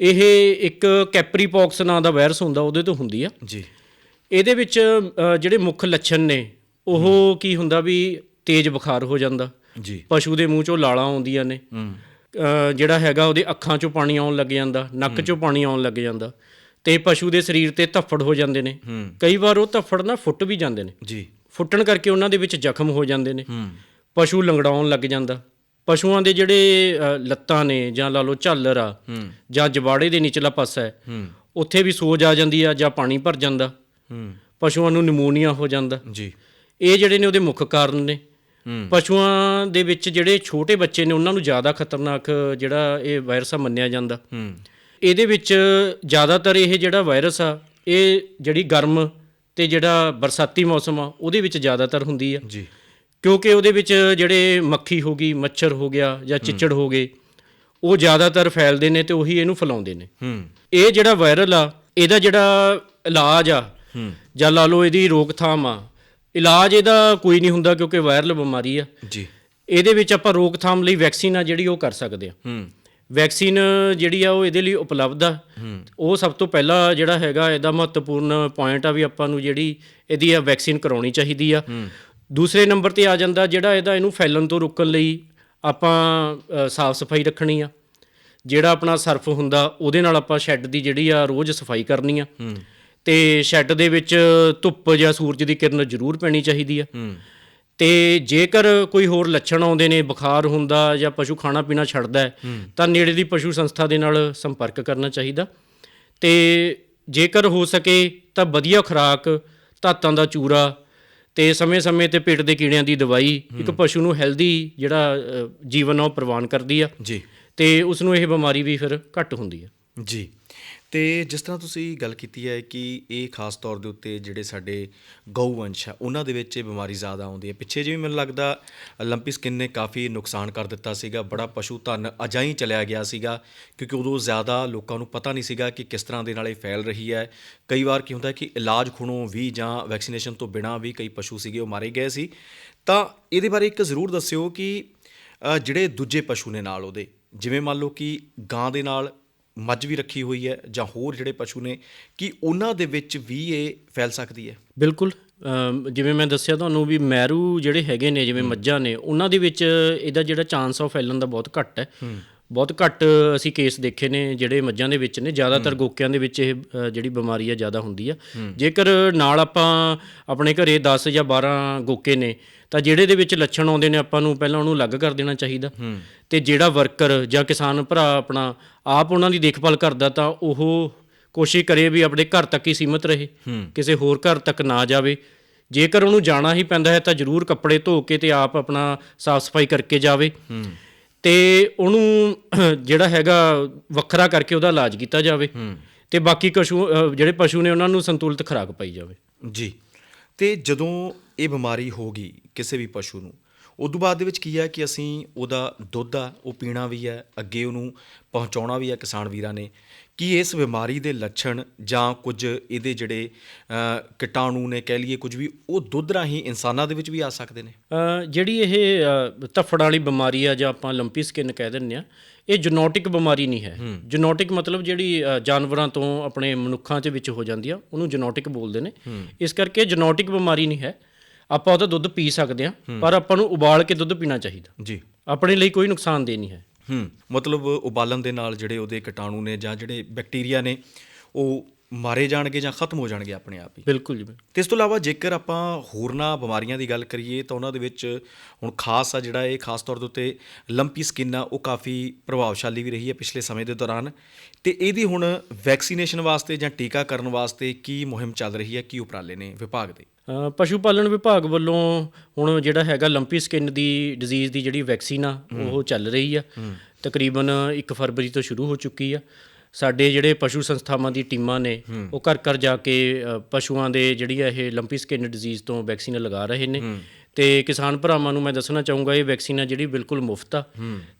ਇਹ ਇੱਕ ਕੈਪਰੀਪੌਕਸ ਨਾਂ ਦਾ ਵਾਇਰਸ ਹੁੰਦਾ ਉਹਦੇ ਤੋਂ ਹੁੰਦੀ ਆ। ਜੀ। ਇਹਦੇ ਵਿੱਚ ਜਿਹੜੇ ਮੁੱਖ ਲੱਛਣ ਨੇ ਉਹ ਕੀ ਹੁੰਦਾ ਵੀ ਤੇਜ਼ ਬੁਖਾਰ ਹੋ ਜਾਂਦਾ। ਜੀ। ਪਸ਼ੂ ਦੇ ਮੂੰਹ ਚੋਂ ਲਾਲਾਂ ਆਉਂਦੀਆਂ ਨੇ। ਜਿਹੜਾ ਹੈਗਾ ਉਹਦੇ ਅੱਖਾਂ ਚੋਂ ਪਾਣੀ ਆਉਣ ਲੱਗ ਜਾਂਦਾ ਨੱਕ ਚੋਂ ਪਾਣੀ ਆਉਣ ਲੱਗ ਜਾਂਦਾ ਤੇ ਪਸ਼ੂ ਦੇ ਸਰੀਰ ਤੇ ਧੱਫੜ ਹੋ ਜਾਂਦੇ ਨੇ। ਕਈ ਵਾਰ ਉਹ ਧੱਫੜ ਨਾ ਫੁੱਟ ਵੀ ਜਾਂਦੇ ਨੇ। ਜੀ। ਫੁੱਟਣ ਕਰਕੇ ਉਹਨਾਂ ਦੇ ਵਿੱਚ ਜ਼ਖਮ ਹੋ ਜਾਂਦੇ ਨੇ। ਪਸ਼ੂ ਲੰਗੜਾਉਣ ਲੱਗ ਜਾਂਦਾ। ਪਸ਼ੂਆਂ ਦੇ ਜਿਹੜੇ ਲੱਤਾਂ ਨੇ ਜਾਂ ਲਾ ਲਓ ਝਾਲਰ ਆ ਜਾਂ ਜਬਾੜੇ ਦੇ ਨਿਚਲਾ ਪਾਸਾ ਹੈ ਉੱਥੇ ਵੀ ਸੋਜ ਆ ਜਾਂਦੀ ਆ ਜਾਂ ਪਾਣੀ ਭਰ ਜਾਂਦਾ। ਪਸ਼ੂਆਂ ਨੂੰ ਨਿਮੋਨੀਆ ਹੋ ਜਾਂਦਾ। ਜੀ। ਇਹ ਜਿਹੜੇ ਨੇ ਉਹਦੇ ਮੁੱਖ ਕਾਰਨ ਨੇ। ਪਸ਼ੂਆਂ ਦੇ ਵਿੱਚ ਜਿਹੜੇ ਛੋਟੇ ਬੱਚੇ ਨੇ ਉਹਨਾਂ ਨੂੰ ਜ਼ਿਆਦਾ ਖਤਰਨਾਕ ਜਿਹੜਾ ਇਹ ਵਾਇਰਸ ਆ ਮੰਨਿਆ ਜਾਂਦਾ। ਹੂੰ। ਇਹਦੇ ਵਿੱਚ ਜ਼ਿਆਦਾਤਰ ਇਹ ਜਿਹੜਾ ਵਾਇਰਸ ਆ ਇਹ ਜਿਹੜੀ ਗਰਮ ਤੇ ਜਿਹੜਾ ਬਰਸਾਤੀ ਮੌਸਮ ਆ ਉਹਦੇ ਵਿੱਚ ਜ਼ਿਆਦਾਤਰ ਹੁੰਦੀ ਆ। ਜੀ। ਕਿਉਂਕਿ ਉਹਦੇ ਵਿੱਚ ਜਿਹੜੇ ਮੱਖੀ ਹੋ ਗਈ ਮੱਛਰ ਹੋ ਗਿਆ ਜਾਂ ਚਿੱਚੜ ਹੋ ਗਏ ਉਹ ਜ਼ਿਆਦਾਤਰ ਫੈਲਦੇ ਨੇ ਤੇ ਉਹੀ ਇਹਨੂੰ ਫੈਲਾਉਂਦੇ ਨੇ। ਹੂੰ। ਇਹ ਜਿਹੜਾ ਵਾਇਰਲ ਆ ਇਹਦਾ ਜਿਹੜਾ ਇਲਾਜ ਆ ਹੂੰ। ਜਾਂ ਲਾ ਲਓ ਇਹਦੀ ਰੋਕਥਾਮ ਆ ਇਲਾਜ ਇਹਦਾ ਕੋਈ ਨਹੀਂ ਹੁੰਦਾ ਕਿਉਂਕਿ ਵਾਇਰਲ ਬਿਮਾਰੀ ਆ। ਜੀ। ਇਹਦੇ ਵਿੱਚ ਆਪਾਂ ਰੋਕਥਾਮ ਲਈ ਵੈਕਸੀਨ ਆ ਜਿਹੜੀ ਉਹ ਕਰ ਸਕਦੇ ਆ। ਹੂੰ। ਵੈਕਸੀਨ ਜਿਹੜੀ ਆ ਉਹ ਇਹਦੇ ਲਈ ਉਪਲਬਧ ਆ। ਉਹ ਸਭ ਤੋਂ ਪਹਿਲਾਂ ਜਿਹੜਾ ਹੈਗਾ ਇਹਦਾ ਮਹੱਤਵਪੂਰਨ ਪੁਆਇੰਟ ਆ ਵੀ ਆਪਾਂ ਨੂੰ ਜਿਹੜੀ ਇਹਦੀ ਆ ਵੈਕਸੀਨ ਕਰਾਉਣੀ ਚਾਹੀਦੀ ਆ। ਦੂਸਰੇ ਨੰਬਰ ਤੇ ਆ ਜਾਂਦਾ ਜਿਹੜਾ ਇਹਦਾ ਇਹਨੂੰ ਫੈਲਣ ਤੋਂ ਰੋਕਣ ਲਈ ਆਪਾਂ ਸਾਫ਼ ਸਫ਼ਾਈ ਰੱਖਣੀ ਆ। ਜਿਹੜਾ ਆਪਣਾ ਸਰਫ ਹੁੰਦਾ ਉਹਦੇ ਨਾਲ ਆਪਾਂ ਸ਼ੈੱਡ ਦੀ ਜਿਹੜੀ ਆ ਰੋਜ਼ ਸਫ਼ਾਈ ਕਰਨੀ ਆ। ਤੇ ਸ਼ੈੱਡ ਦੇ ਵਿੱਚ ਧੁੱਪ ਜਾਂ ਸੂਰਜ ਦੀ ਕਿਰਨ ਜ਼ਰੂਰ ਪੈਣੀ ਚਾਹੀਦੀ ਆ। ਤੇ ਜੇਕਰ ਕੋਈ ਹੋਰ ਲੱਛਣ ਆਉਂਦੇ ਨੇ ਬੁਖਾਰ ਹੁੰਦਾ ਜਾਂ ਪਸ਼ੂ ਖਾਣਾ ਪੀਣਾ ਛੱਡਦਾ ਹੈ ਤਾਂ ਨੇੜੇ ਦੀ ਪਸ਼ੂ ਸੰਸਥਾ ਦੇ ਨਾਲ ਸੰਪਰਕ ਕਰਨਾ ਚਾਹੀਦਾ। ਤੇ ਜੇਕਰ ਹੋ ਸਕੇ ਤਾਂ ਵਧੀਆ ਖੁਰਾਕ ਧਾਤਾਂ ਦਾ ਚੂਰਾ ਤੇ ਸਮੇਂ-ਸਮੇਂ ਤੇ ਪੇਟ ਦੇ ਕੀੜਿਆਂ ਦੀ ਦਵਾਈ ਇੱਕ ਪਸ਼ੂ ਨੂੰ ਹੈਲਦੀ ਜਿਹੜਾ ਜੀਵਨ ਉਹ ਪ੍ਰਵਾਨ ਕਰਦੀ ਆ। ਜੀ। ਤੇ ਉਸ ਨੂੰ ਇਹ ਬਿਮਾਰੀ ਵੀ ਫਿਰ ਘੱਟ ਹੁੰਦੀ ਆ। ਜੀ। ਤੇ ਜਿਸ ਤਰ੍ਹਾਂ ਤੁਸੀਂ ਗੱਲ ਕੀਤੀ ਹੈ ਕਿ ਇਹ ਖਾਸ ਤੌਰ ਦੇ ਉੱਤੇ ਜਿਹੜੇ ਸਾਡੇ ਗਊ ਵੰਸ਼ ਆ, ਉਹਨਾਂ ਦੇ ਵਿੱਚ ਇਹ ਬਿਮਾਰੀ ਜ਼ਿਆਦਾ ਆਉਂਦੀ ਹੈ। ਪਿੱਛੇ ਜਿਵੇਂ ਮੈਨੂੰ ਲੱਗਦਾ ਲੰਪੀ ਸਕਿਨ ਨੇ ਕਾਫੀ ਨੁਕਸਾਨ ਕਰ ਦਿੱਤਾ ਸੀਗਾ, ਬੜਾ ਪਸ਼ੂ ਧਨ ਅਜਾਈ ਚਲਿਆ ਗਿਆ ਸੀਗਾ, ਕਿਉਂਕਿ ਉਦੋਂ ਜ਼ਿਆਦਾ ਲੋਕਾਂ ਨੂੰ ਪਤਾ ਨਹੀਂ ਸੀਗਾ ਕਿ ਕਿਸ ਤਰ੍ਹਾਂ ਦੇ ਨਾਲ ਇਹ ਫੈਲ ਰਹੀ ਹੈ। ਕਈ ਵਾਰ ਕੀ ਹੁੰਦਾ ਕਿ ਇਲਾਜ ਖੁਣੋਂ ਵੀ ਜਾਂ ਵੈਕਸੀਨੇਸ਼ਨ ਤੋਂ ਬਿਨਾਂ ਵੀ ਕਈ ਪਸ਼ੂ ਸੀਗੇ ਉਹ ਮਾਰੇ ਗਏ ਸੀ। ਤਾਂ ਇਹਦੇ ਬਾਰੇ ਇੱਕ ਜ਼ਰੂਰ ਦੱਸਿਓ ਕਿ ਜਿਹੜੇ ਦੂਜੇ ਪਸ਼ੂ ਨੇ ਨਾਲ ਉਹਦੇ, ਜਿਵੇਂ ਮੰਨ ਲਓ ਕਿ ਗਾਂ ਦੇ ਨਾਲ ਮੱਝ ਵੀ ਰੱਖੀ ਹੋਈ ਹੈ ਜਾਂ ਹੋਰ ਜਿਹੜੇ ਪਸ਼ੂ ਨੇ ਕਿ ਉਹਨਾਂ ਦੇ ਵਿੱਚ ਵੀ ਇਹ ਫੈਲ ਸਕਦੀ ਹੈ? ਬਿਲਕੁਲ। ਜਿਵੇਂ ਮੈਂ ਦੱਸਿਆ ਤੁਹਾਨੂੰ ਵੀ ਮੈਰੂ ਜਿਹੜੇ ਹੈਗੇ ਨੇ ਜਿਵੇਂ ਮੱਝਾਂ ਨੇ ਉਹਨਾਂ ਦੇ ਵਿੱਚ ਇਹਦਾ ਜਿਹੜਾ ਚਾਂਸ ਆਫ ਫੈਲਣ ਦਾ ਬਹੁਤ ਘੱਟ ਹੈ। ਬਹੁਤ ਘੱਟ ਅਸੀਂ ਕੇਸ ਦੇਖੇ ਨੇ ਜਿਹੜੇ ਮੱਝਾਂ ਦੇ ਵਿੱਚ ਨੇ ਜ਼ਿਆਦਾਤਰ ਗੋਕਿਆਂ ਦੇ ਵਿੱਚ ਇਹ ਜਿਹੜੀ ਬਿਮਾਰੀ ਆ ਜ਼ਿਆਦਾ ਹੁੰਦੀ ਆ। ਜੇਕਰ ਨਾਲ ਆਪਾਂ ਆਪਣੇ ਘਰੇ 10 ਜਾਂ 12 ਗੋਕੇ ਨੇ ਤਾਂ ਜਿਹੜੇ ਦੇ ਵਿੱਚ ਲੱਛਣ ਆਉਂਦੇ ਨੇ ਆਪਾਂ ਨੂੰ ਪਹਿਲਾਂ ਉਹਨੂੰ ਅਲੱਗ ਕਰ ਦੇਣਾ ਚਾਹੀਦਾ। ਤੇ ਜਿਹੜਾ ਵਰਕਰ ਜਾਂ ਕਿਸਾਨ ਭਰਾ ਆਪਣਾ ਆਪ ਉਹਨਾਂ ਦੀ ਦੇਖਭਾਲ ਕਰਦਾ ਤਾਂ ਉਹ ਕੋਸ਼ਿਸ਼ ਕਰੇ ਵੀ ਆਪਣੇ ਘਰ ਤੱਕ ਹੀ ਸੀਮਿਤ ਰਹੇ ਕਿਸੇ ਹੋਰ ਘਰ ਤੱਕ ਨਾ ਜਾਵੇ। ਜੇਕਰ ਉਹਨੂੰ ਜਾਣਾ ਹੀ ਪੈਂਦਾ ਹੈ ਤਾਂ ਜ਼ਰੂਰ ਕੱਪੜੇ ਧੋ ਕੇ ਤੇ ਆਪ ਆਪਣਾ ਸਾਫ਼ ਸਫ਼ਾਈ ਕਰਕੇ ਜਾਵੇ। ਤੇ ਉਹਨੂੰ ਜਿਹੜਾ ਹੈਗਾ ਵੱਖਰਾ ਕਰਕੇ ਉਹਦਾ ਇਲਾਜ ਕੀਤਾ ਜਾਵੇ। ਤੇ ਬਾਕੀ ਕਸ਼ੂ ਅ, ਜਿਹੜੇ ਪਸ਼ੂ ਨੇ ਉਹਨਾਂ ਨੂੰ ਸੰਤੁਲਿਤ ਖੁਰਾਕ ਪਾਈ ਜਾਵੇ। ਜੀ। ਤੇ ਜਦੋਂ ਇਹ ਬਿਮਾਰੀ ਹੋ ਗਈ ਕਿਸੇ ਵੀ ਪਸ਼ੂ ਨੂੰ ਉਦੋਂ ਬਾਅਦ ਦੇ ਵਿੱਚ ਕੀ ਹੈ ਕਿ ਅਸੀਂ ਉਹਦਾ ਦੁੱਧ ਆ ਉਹ ਪੀਣਾ ਵੀ ਹੈ ਅੱਗੇ ਉਹਨੂੰ ਪਹੁੰਚਾਉਣਾ ਵੀ ਹੈ ਕਿਸਾਨ ਵੀਰਾਂ ਨੇ ਕੀ ਇਸ ਬਿਮਾਰੀ ਦੇ ਲੱਛਣ ਜਾਂ ਕੁਝ ਇਹਦੇ ਜਿਹੜੇ ਕੀਟਾਣੂ ਨੇ ਕਹਿ ਲਈਏ ਕੁਝ ਵੀ ਉਹ ਦੁੱਧ ਰਾਹੀਂ ਇਨਸਾਨਾਂ ਦੇ ਵਿੱਚ ਵੀ ਆ ਸਕਦੇ ਨੇ? ਜਿਹੜੀ ਇਹ ਅ, ਧੱਫੜ ਵਾਲੀ ਬਿਮਾਰੀ ਆ ਜਾਂ ਆਪਾਂ ਲੰਪੀ ਸਕਿਨ ਕਹਿ ਦਿੰਦੇ ਆ ਇਹ ਜਨੋਟਿਕ ਬਿਮਾਰੀ ਨਹੀਂ ਹੈ। ਜਨੋਟਿਕ ਮਤਲਬ ਜਿਹੜੀ ਜਾਨਵਰਾਂ ਤੋਂ ਆਪਣੇ ਮਨੁੱਖਾਂ ਦੇ ਵਿੱਚ ਹੋ ਜਾਂਦੀ ਆ ਉਹਨੂੰ ਜਨੋਟਿਕ ਬੋਲਦੇ ਨੇ। ਇਸ ਕਰਕੇ ਜਨੋਟਿਕ ਬਿਮਾਰੀ ਨਹੀਂ ਹੈ। ਆਪਾਂ ਉਹਦਾ ਦੁੱਧ ਪੀ ਸਕਦੇ ਆ ਪਰ ਆਪਾਂ ਨੂੰ ਉਬਾਲ ਕੇ ਦੁੱਧ ਪੀਣਾ ਚਾਹੀਦਾ। ਜੀ। ਆਪਣੇ ਲਈ ਕੋਈ ਨੁਕਸਾਨਦੇਹ ਨਹੀਂ ਹੈ। ਹੂੰ ਮਤਲਬ ਉਬਾਲਣ ਦੇ ਨਾਲ ਜਿਹੜੇ ਉਹਦੇ ਕੀਟਾਣੂ ਨੇ ਜਾਂ ਜਿਹੜੇ ਬੈਕਟੀਰੀਆ ਨੇ ਉਹ ਮਾਰੇ ਜਾਣਗੇ ਜਾਂ ਖਤਮ ਹੋ ਜਾਣਗੇ ਆਪਣੇ ਆਪ ਹੀ। ਬਿਲਕੁਲ ਜੀ। ਤੇ ਇਸ ਤੋਂ ਇਲਾਵਾ ਜੇਕਰ ਆਪਾਂ ਹੋਰਨਾਂ ਬਿਮਾਰੀਆਂ ਦੀ ਗੱਲ ਕਰੀਏ ਤਾਂ ਉਹਨਾਂ ਦੇ ਵਿੱਚ ਹੁਣ ਖਾਸ ਆ ਜਿਹੜਾ ਇਹ ਖਾਸ ਤੌਰ ਦੇ ਉੱਤੇ ਲੰਪੀ ਸਕਿਨ ਆ ਉਹ ਕਾਫੀ ਪ੍ਰਭਾਵਸ਼ਾਲੀ ਵੀ ਰਹੀ ਹੈ ਪਿਛਲੇ ਸਮੇਂ ਦੇ ਦੌਰਾਨ। ਤੇ ਇਹਦੀ ਹੁਣ ਵੈਕਸੀਨੇਸ਼ਨ ਵਾਸਤੇ ਜਾਂ ਟੀਕਾਕਰਨ ਵਾਸਤੇ ਕੀ ਮੁਹਿੰਮ ਚੱਲ ਰਹੀ ਹੈ ਕੀ ਉਪਰਾਲੇ ਨੇ ਵਿਭਾਗ ਦੇ? ਪਸ਼ੂ ਪਾਲਣ ਵਿਭਾਗ ਵੱਲੋਂ ਹੁਣ ਜਿਹੜਾ ਹੈਗਾ ਲੰਪੀ ਸਕਿਨ ਦੀ ਡਿਜ਼ੀਜ਼ ਦੀ ਜਿਹੜੀ ਵੈਕਸੀਨ ਆ ਉਹ ਚੱਲ ਰਹੀ ਆ। ਤਕਰੀਬਨ 1 ਫਰਵਰੀ ਤੋਂ ਸ਼ੁਰੂ ਹੋ ਚੁੱਕੀ ਆ। ਸਾਡੇ ਜਿਹੜੇ ਪਸ਼ੂ ਸੰਸਥਾਵਾਂ ਦੀ ਟੀਮਾਂ ਨੇ ਉਹ ਘਰ ਘਰ ਜਾ ਕੇ ਪਸ਼ੂਆਂ ਦੇ ਜਿਹੜੀ ਆ ਇਹ ਲੰਪੀ ਸਕਿਨ ਡਿਜ਼ੀਜ਼ ਤੋਂ ਵੈਕਸੀਨ ਲਗਾ ਰਹੇ ਨੇ। ਤੇ ਕਿਸਾਨ ਭਰਾਵਾਂ ਨੂੰ ਮੈਂ ਦੱਸਣਾ ਚਾਹੂੰਗਾ ਇਹ ਵੈਕਸੀਨ ਆ ਜਿਹੜੀ ਬਿਲਕੁਲ ਮੁਫਤ ਆ।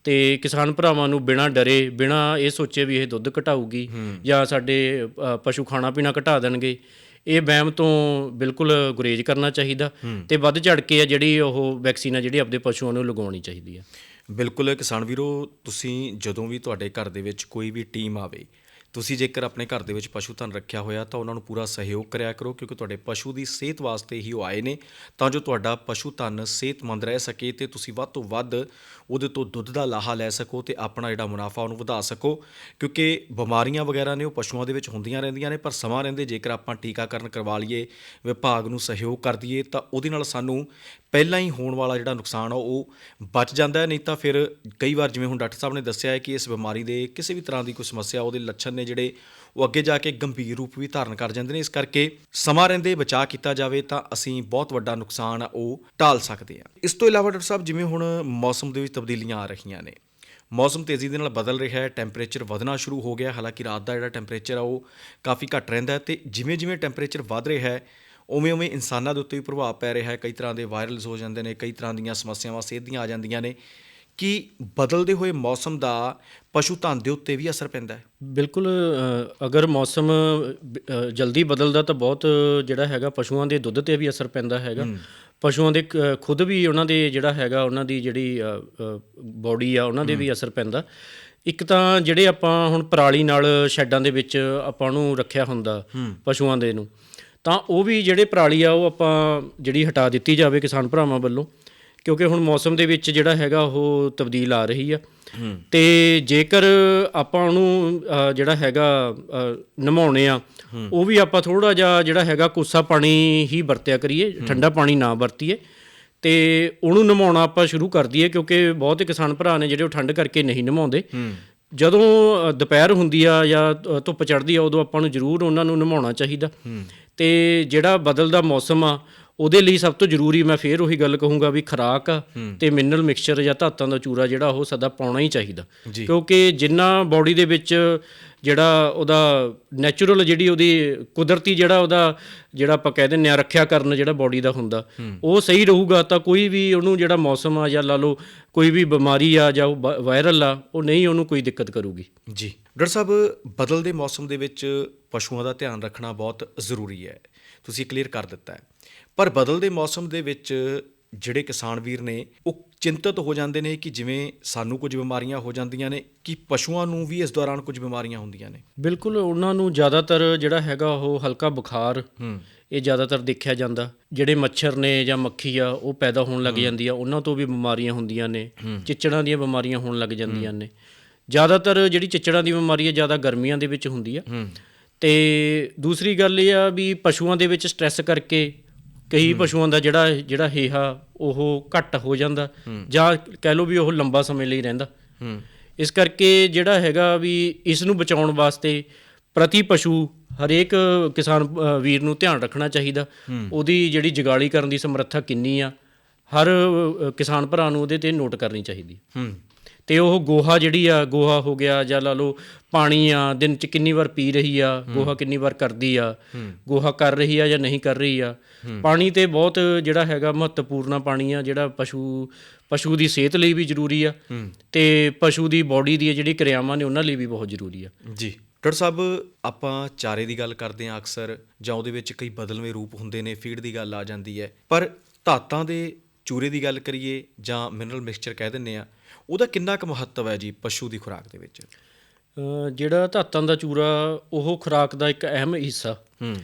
ਤੇ ਕਿਸਾਨ ਭਰਾਵਾਂ ਨੂੰ ਬਿਨਾਂ ਡਰੇ ਬਿਨਾਂ ਇਹ ਸੋਚੇ ਵੀ ਇਹ ਦੁੱਧ ਘਟਾਊਗੀ ਜਾਂ ਸਾਡੇ ਪਸ਼ੂ ਖਾਣਾ ਪੀਣਾ ਘਟਾ ਦੇਣਗੇ ਇਹ ਵਹਿਮ ਤੋਂ ਬਿਲਕੁਲ ਗੁਰੇਜ਼ ਕਰਨਾ ਚਾਹੀਦਾ ਤੇ ਵੱਧ ਝੜ ਕੇ ਆ ਜਿਹੜੀ ਉਹ ਵੈਕਸੀਨ ਆ ਜਿਹੜੀ ਆਪਦੇ ਪਸ਼ੂਆਂ ਨੂੰ ਲਗਾਉਣੀ ਚਾਹੀਦੀ ਆ। ਬਿਲਕੁਲ ਕਿਸਾਨ ਵੀਰੋ ਤੁਸੀਂ ਜਦੋਂ ਵੀ ਤੁਹਾਡੇ ਘਰ ਦੇ ਵਿੱਚ ਕੋਈ ਵੀ ਟੀਮ ਆਵੇ ਤੁਸੀਂ ਜੇਕਰ ਆਪਣੇ ਘਰ ਦੇ ਵਿੱਚ ਪਸ਼ੂ ਧਨ ਰੱਖਿਆ ਹੋਇਆ ਤਾਂ ਉਹਨਾਂ ਨੂੰ ਪੂਰਾ ਸਹਿਯੋਗ ਕਰਿਆ ਕਰੋ ਕਿਉਂਕਿ ਤੁਹਾਡੇ ਪਸ਼ੂ ਦੀ ਸਿਹਤ ਵਾਸਤੇ ਹੀ ਉਹ ਆਏ ਨੇ। ਤਾਂ ਜੋ ਤੁਹਾਡਾ ਪਸ਼ੂ ਧਨ ਸਿਹਤਮੰਦ ਰਹਿ ਸਕੇ ਤੇ ਤੁਸੀਂ ਵੱਧ ਤੋਂ ਵੱਧ ਉਹਦੇ ਤੋਂ ਦੁੱਧ ਦਾ ਲਾਹਾ ਲੈ ਸਕੋ ਤੇ ਆਪਣਾ ਜਿਹੜਾ ਮੁਨਾਫਾ ਉਹਨੂੰ ਵਧਾ ਸਕੋ, ਕਿਉਂਕਿ ਬਿਮਾਰੀਆਂ ਵਗੈਰਾ ਨੇ ਉਹ ਪਸ਼ੂਆਂ ਦੇ ਵਿੱਚ ਹੁੰਦੀਆਂ ਰਹਿੰਦੀਆਂ ਨੇ, ਪਰ ਸਮਾਂ ਰਹਿੰਦੇ ਜੇਕਰ ਆਪਾਂ ਟੀਕਾਕਰਨ ਕਰਵਾ ਲਈਏ, ਵਿਭਾਗ ਨੂੰ ਸਹਿਯੋਗ ਕਰ ਦਈਏ, ਤਾਂ ਉਹਦੇ ਨਾਲ ਸਾਨੂੰ ਪਹਿਲਾਂ ਹੀ ਹੋਣ ਵਾਲਾ ਜਿਹੜਾ ਨੁਕਸਾਨ ਆ ਉਹ ਬਚ ਜਾਂਦਾ ਹੈ। ਨਹੀਂ ਤਾਂ ਫਿਰ ਕਈ ਵਾਰ ਜਿਵੇਂ ਹੁਣ ਡਾਕਟਰ ਸਾਹਿਬ ਨੇ ਦੱਸਿਆ ਹੈ ਕਿ ਇਸ ਬਿਮਾਰੀ ਦੇ ਕਿਸੇ ਵੀ ਤਰ੍ਹਾਂ ਦੀ ਕੋਈ ਸਮੱਸਿਆ, ਉਹਦੇ ਲੱਛਣ ਨੇ ਜਿਹੜੇ ਉਹ ਅੱਗੇ ਜਾ ਕੇ ਗੰਭੀਰ ਰੂਪ ਵੀ ਧਾਰਨ ਕਰ ਜਾਂਦੇ ਨੇ। ਇਸ ਕਰਕੇ ਸਮਾਂ ਰਹਿੰਦੇ ਬਚਾਅ ਕੀਤਾ ਜਾਵੇ ਤਾਂ ਅਸੀਂ ਬਹੁਤ ਵੱਡਾ ਨੁਕਸਾਨ ਆ ਉਹ ਟਾਲ ਸਕਦੇ ਹਾਂ। ਇਸ ਤੋਂ ਇਲਾਵਾ ਡਾਕਟਰ ਸਾਹਿਬ, ਜਿਵੇਂ ਹੁਣ ਮੌਸਮ ਦੇ ਵਿੱਚ ਤਬਦੀਲੀਆਂ ਆ ਰਹੀਆਂ ਨੇ, ਮੌਸਮ ਤੇਜ਼ੀ ਦੇ ਨਾਲ ਬਦਲ ਰਿਹਾ ਹੈ, ਟੈਂਪਰੇਚਰ ਵਧਣਾ ਸ਼ੁਰੂ ਹੋ ਗਿਆ, ਹਾਲਾਂਕਿ ਰਾਤ ਦਾ ਜਿਹੜਾ ਟੈਂਪਰੇਚਰ ਆ ਉਹ ਕਾਫੀ ਘੱਟ ਰਹਿੰਦਾ ਹੈ ਤੇ ਜਿਵੇਂ ਜਿਵੇਂ ਟੈਂਪਰੇਚਰ ਵਧ ਰਿਹਾ ਹੈ ਉਵੇਂ ਉਵੇਂ ਇਨਸਾਨਾਂ ਦੇ ਉੱਤੇ ਵੀ ਪ੍ਰਭਾਵ ਪੈ ਰਿਹਾ ਹੈ। ਕਈ ਤਰ੍ਹਾਂ ਦੇ ਵਾਇਰਲਸ ਹੋ ਜਾਂਦੇ ਨੇ, ਕਈ ਤਰ੍ਹਾਂ ਦੀਆਂ ਸਮੱਸਿਆਵਾਂ, ਸਿਹਤ ਦੀਆਂ ਆ ਜਾਂਦੀਆਂ ਨੇ। ਕਿ ਬਦਲਦੇ ਹੋਏ ਮੌਸਮ ਦਾ ਪਸ਼ੂ ਧਨ ਦੇ ਉੱਤੇ ਵੀ ਅਸਰ ਪੈਂਦਾ ਹੈ? ਬਿਲਕੁਲ ਅ, ਅਗਰ ਮੌਸਮ ਅ, ਜਲਦੀ ਬਦਲਦਾ ਤਾਂ ਬਹੁਤ ਜਿਹੜਾ ਹੈਗਾ ਪਸ਼ੂਆਂ ਦੇ ਦੁੱਧ ਤੇ ਵੀ ਅਸਰ ਪੈਂਦਾ ਹੈਗਾ। ਪਸ਼ੂਆਂ ਦੇ ਕ- ਖੁਦ ਵੀ ਉਹਨਾਂ ਦੇ ਜਿਹੜਾ ਹੈਗਾ ਉਹਨਾਂ ਦੀ ਜਿਹੜੀ ਬਾਡੀ ਆ ਉਹਨਾਂ ਦੇ ਵੀ ਅਸਰ ਪੈਂਦਾ। ਇੱਕ ਤਾਂ ਜਿਹੜੇ ਆਪਾਂ ਹੁਣ ਪਰਾਲੀ ਨਾਲ ਸ਼ੈੱਡਾਂ ਦੇ ਵਿੱਚ ਆਪਾਂ ਨੂੰ ਰੱਖਿਆ ਹੁੰਦਾ ਪਸ਼ੂਆਂ ਦੇ ਨੂੰ ਤਾਂ ਉਹ ਵੀ ਜਿਹੜੇ ਪਰਾਲੀ ਆ ਉਹ ਆਪਾਂ ਜਿਹੜੀ ਹਟਾ ਦਿੱਤੀ ਜਾਵੇ ਕਿਸਾਨ ਭਰਾਵਾਂ ਵੱਲੋਂ ਕਿਉਂਕਿ ਹੁਣ ਮੌਸਮ ਦੇ ਵਿੱਚ ਜਿਹੜਾ ਹੈਗਾ ਉਹ ਤਬਦੀਲ ਆ ਰਹੀ ਆ। ਤੇ ਜੇਕਰ ਆਪਾਂ ਉਹਨੂੰ ਜਿਹੜਾ ਹੈਗਾ ਨਮਾਉਣੇ ਆ ਉਹ ਵੀ ਆਪਾਂ ਥੋੜਾ ਜਿਹਾ ਜਿਹੜਾ ਹੈਗਾ ਕੋਸਾ ਪਾਣੀ ਹੀ ਵਰਤਿਆ ਕਰੀਏ ਠੰਡਾ ਪਾਣੀ ਨਾ ਵਰਤੀਏ ਤੇ ਉਹਨੂੰ ਨਮਾਉਣਾ ਆਪਾਂ ਸ਼ੁਰੂ ਕਰ ਦਈਏ ਕਿਉਂਕਿ ਬਹੁਤ ਕਿਸਾਨ ਭਰਾ ਨੇ ਜਿਹੜੇ ਉਹ ਠੰਡ ਕਰਕੇ ਨਹੀਂ ਨਮਾਉਂਦੇ। ਜਦੋਂ ਦੁਪਹਿਰ ਹੁੰਦੀ ਆ ਜਾਂ ਧੁੱਪ ਚੜ੍ਹਦੀ ਆ ਉਦੋਂ ਆਪਾਂ ਨੂੰ ਜ਼ਰੂਰ ਉਹਨਾਂ ਨੂੰ ਨਮਾਉਣਾ ਚਾਹੀਦਾ। ਤੇ ਜਿਹੜਾ ਬਦਲਦਾ ਮੌਸਮ ਆ ਉਹਦੇ ਲਈ ਸਭ ਤੋਂ ਜ਼ਰੂਰੀ ਮੈਂ ਫੇਰ ਉਹੀ ਗੱਲ ਕਹੂੰਗਾ ਵੀ ਖੁਰਾਕ ਤੇ ਮਿਨਰਲ ਮਿਕਸਚਰ ਜਾਂ ਧਾਤਾਂ ਦਾ ਚੂਰਾ ਜਿਹੜਾ ਉਹ ਸਦਾ ਪਾਉਣਾ ਹੀ ਚਾਹੀਦਾ। ਕਿਉਂਕਿ ਜਿੰਨਾ ਬਾਡੀ ਦੇ ਵਿੱਚ ਜਿਹੜਾ ਉਹਦਾ ਨੈਚੁਰਲ ਜਿਹੜੀ ਉਹਦੀ ਕੁਦਰਤੀ ਜਿਹੜਾ ਉਹਦਾ ਜਿਹੜਾ ਆਪਾਂ ਕਹਿ ਦਿੰਦੇ ਆ ਰੱਖਿਆ ਕਰਨ ਜਿਹੜਾ ਬਾਡੀ ਦਾ ਹੁੰਦਾ ਉਹ ਸਹੀ ਰਹੂਗਾ ਤਾਂ ਕੋਈ ਵੀ ਉਹਨੂੰ ਜਿਹੜਾ ਮੌਸਮ ਆ ਜਾਂ ਲਾ ਲਓ ਕੋਈ ਵੀ ਬਿਮਾਰੀ ਆ ਜਾਂ ਉਹ ਵਾਇਰਲ ਆ ਉਹ ਨਹੀਂ ਉਹਨੂੰ ਕੋਈ ਦਿੱਕਤ ਕਰੂਗੀ। ਜੀ। ਡਾਕਟਰ ਸਾਹਿਬ ਬਦਲਦੇ ਮੌਸਮ ਦੇ ਵਿੱਚ ਪਸ਼ੂਆਂ ਦਾ ਧਿਆਨ ਰੱਖਣਾ ਬਹੁਤ ਜ਼ਰੂਰੀ ਹੈ। ਤੁਸੀਂ ਕਲੀਅਰ ਕਰ ਦਿੱਤਾ ਹੈ। ਪਰ ਬਦਲਦੇ ਮੌਸਮ ਦੇ ਵਿੱਚ ਜਿਹੜੇ ਕਿਸਾਨ ਵੀਰ ਨੇ ਉਹ ਚਿੰਤਤ ਹੋ ਜਾਂਦੇ ਨੇ ਕਿ ਜਿਵੇਂ ਸਾਨੂੰ ਕੁਝ ਬਿਮਾਰੀਆਂ ਹੋ ਜਾਂਦੀਆਂ ਨੇ ਕਿ ਪਸ਼ੂਆਂ ਨੂੰ ਵੀ ਇਸ ਦੌਰਾਨ ਕੁਝ ਬਿਮਾਰੀਆਂ ਹੁੰਦੀਆਂ ਨੇ। ਬਿਲਕੁਲ ਉਹਨਾਂ ਨੂੰ ਜ਼ਿਆਦਾਤਰ ਜਿਹੜਾ ਹੈਗਾ ਉਹ ਹਲਕਾ ਬੁਖਾਰ ਇਹ ਜ਼ਿਆਦਾਤਰ ਦੇਖਿਆ ਜਾਂਦਾ। ਜਿਹੜੇ ਮੱਛਰ ਨੇ ਜਾਂ ਮੱਖੀ ਆ ਉਹ ਪੈਦਾ ਹੋਣ ਲੱਗ ਜਾਂਦੀ ਆ ਉਹਨਾਂ ਤੋਂ ਵੀ ਬਿਮਾਰੀਆਂ ਹੁੰਦੀਆਂ ਨੇ। ਚਿੱਚੜਾਂ ਦੀਆਂ ਬਿਮਾਰੀਆਂ ਹੋਣ ਲੱਗ ਜਾਂਦੀਆਂ ਨੇ। ਜ਼ਿਆਦਾਤਰ ਜਿਹੜੀ ਚਿੱਚੜਾਂ ਦੀ ਬਿਮਾਰੀ ਹੈ ਜ਼ਿਆਦਾ ਗਰਮੀਆਂ ਦੇ ਵਿੱਚ ਹੁੰਦੀ ਆ। ਤੇ ਦੂਸਰੀ ਗੱਲ ਇਹ ਆ ਵੀ ਪਸ਼ੂਆਂ ਦੇ ਵਿੱਚ ਸਟ੍ਰੈਸ ਕਰਕੇ ਕਈ ਪਸ਼ੂਆਂ ਦਾ ਜਿਹੜਾ ਜਿਹੜਾ ਹੇਹਾ ਉਹ ਘੱਟ ਹੋ ਜਾਂਦਾ ਜਾਂ ਕਹਿ ਲਓ ਵੀ ਉਹ ਲੰਬਾ ਸਮੇਂ ਲਈ ਰਹਿੰਦਾ। ਇਸ ਕਰਕੇ ਜਿਹੜਾ ਹੈਗਾ ਵੀ ਇਸ ਨੂੰ ਬਚਾਉਣ ਵਾਸਤੇ ਪ੍ਰਤੀ ਪਸ਼ੂ ਹਰੇਕ ਕਿਸਾਨ ਵੀਰ ਨੂੰ ਧਿਆਨ ਰੱਖਣਾ ਚਾਹੀਦਾ। ਉਹਦੀ ਜਿਹੜੀ ਜਗਾਲੀ ਕਰਨ ਦੀ ਸਮਰੱਥਾ ਕਿੰਨੀ ਆ ਹਰ ਕਿਸਾਨ ਭਰਾ ਨੂੰ ਉਹਦੇ ਤੇ ਨੋਟ ਕਰਨੀ ਚਾਹੀਦੀ। ਹੂੰ। ਤੇ ਉਹ ਗੋਹਾ ਜਿਹੜੀ ਆ ਗੋਹਾ ਹੋ ਗਿਆ ਜਾਂ ਲਾ ਲਓ ਪਾਣੀ ਆ ਦਿਨ ਚ ਕਿੰਨੀ ਵਾਰ ਪੀ ਰਹੀ ਆ ਗੋਹਾ ਕਿੰਨੀ ਵਾਰ ਕਰਦੀ ਆ ਗੋਹਾ ਕਰ ਰਹੀ ਆ ਜਾਂ ਨਹੀਂ ਕਰ ਰਹੀ ਆ। ਪਾਣੀ ਤੇ ਬਹੁਤ ਜਿਹੜਾ ਹੈਗਾ ਮਹੱਤਵਪੂਰਨ ਪਾਣੀ ਆ ਜਿਹੜਾ ਪਸ਼ੂ ਪਸ਼ੂ ਦੀ ਸਿਹਤ ਲਈ ਵੀ ਜ਼ਰੂਰੀ ਆ। ਤੇ ਪਸ਼ੂ ਦੀ ਬਾਡੀ ਦੀ ਜਿਹੜੀ ਕਿਰਿਆਵਾਂ ਨੇ ਉਹਨਾਂ ਲਈ ਵੀ ਬਹੁਤ ਜ਼ਰੂਰੀ ਆ। ਜੀ। ਡਾਕਟਰ ਸਾਹਿਬ ਆਪਾਂ ਚਾਰੇ ਦੀ ਗੱਲ ਕਰਦੇ ਹਾਂ ਅਕਸਰ ਜਾਂ ਉਹਦੇ ਵਿੱਚ ਕਈ ਬਦਲਵੇਂ ਰੂਪ ਹੁੰਦੇ ਨੇ ਫੀਡ ਦੀ ਗੱਲ ਆ ਜਾਂਦੀ ਹੈ। ਪਰ ਧਾਤਾਂ ਦੇ ਚੂਰੇ ਦੀ ਗੱਲ ਕਰੀਏ ਜਾਂ ਮਿਨਰਲ ਮਿਕਸਚਰ ਕਹਿ ਦਿੰਨੇ ਆ ਉਹਦਾ ਕਿੰਨਾ ਕੁ ਮਹੱਤਵ ਹੈ ਜੀ ਪਸ਼ੂ ਦੀ ਖੁਰਾਕ ਦੇ ਵਿੱਚ? ਜਿਹੜਾ ਧਾਤਾਂ ਦਾ ਚੂਰਾ ਉਹ ਖੁਰਾਕ ਦਾ ਇੱਕ ਅਹਿਮ ਹਿੱਸਾ। ਹੂੰ।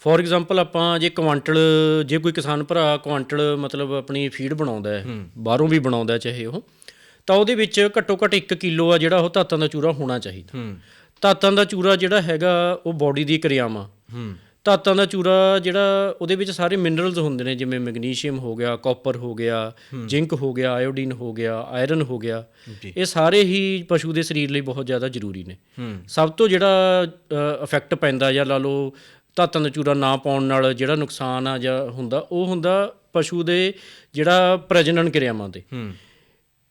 ਫੋਰ ਐਗਜ਼ਾਮਪਲ ਆਪਾਂ ਜੇ ਕੁਆਂਟਲ ਜੇ ਕੋਈ ਕਿਸਾਨ ਭਰਾ ਕੁਆਂਟਲ ਮਤਲਬ ਆਪਣੀ ਫੀਡ ਬਣਾਉਂਦਾ ਹੈ ਬਾਹਰੋਂ ਵੀ ਬਣਾਉਂਦਾ ਚਾਹੇ ਉਹ ਤਾਂ ਉਹਦੇ ਵਿੱਚ ਘੱਟੋ ਘੱਟ 1 ਕਿਲੋ ਆ ਜਿਹੜਾ ਉਹ ਧਾਤਾਂ ਦਾ ਚੂਰਾ ਹੋਣਾ ਚਾਹੀਦਾ। ਹੂੰ। ਧਾਤਾਂ ਦਾ ਚੂਰਾ ਜਿਹੜਾ ਹੈਗਾ ਉਹ ਬਾਡੀ ਦੀ ਕਿਰਿਆਵਾਂ ਹੂੰ। ਧਾਤਾਂ ਦਾ ਚੂਰਾ ਜਿਹੜਾ ਉਹਦੇ ਵਿੱਚ ਸਾਰੇ ਮਿਨਰਲਸ ਹੁੰਦੇ ਨੇ ਜਿਵੇਂ ਮੈਗਨੀਸ਼ੀਅਮ ਹੋ ਗਿਆ ਕਾਪਰ ਹੋ ਗਿਆ ਜ਼ਿੰਕ ਹੋ ਗਿਆ ਆਇਓਡੀਨ ਹੋ ਗਿਆ ਆਇਰਨ ਹੋ ਗਿਆ। ਇਹ ਸਾਰੇ ਹੀ ਪਸ਼ੂ ਦੇ ਸਰੀਰ ਲਈ ਬਹੁਤ ਜ਼ਿਆਦਾ ਜ਼ਰੂਰੀ ਨੇ। ਸਭ ਤੋਂ ਜਿਹੜਾ ਇਫੈਕਟ ਪੈਂਦਾ ਜਾਂ ਲਾ ਲਓ ਧਾਤਾਂ ਦਾ ਚੂਰਾ ਨਾ ਪਾਉਣ ਨਾਲ ਜਿਹੜਾ ਨੁਕਸਾਨ ਆ ਜਾਂ ਹੁੰਦਾ ਉਹ ਹੁੰਦਾ ਪਸ਼ੂ ਦੇ ਜਿਹੜਾ ਪ੍ਰਜਨਨ ਕਿਰਿਆਵਾਂ ਤੇ।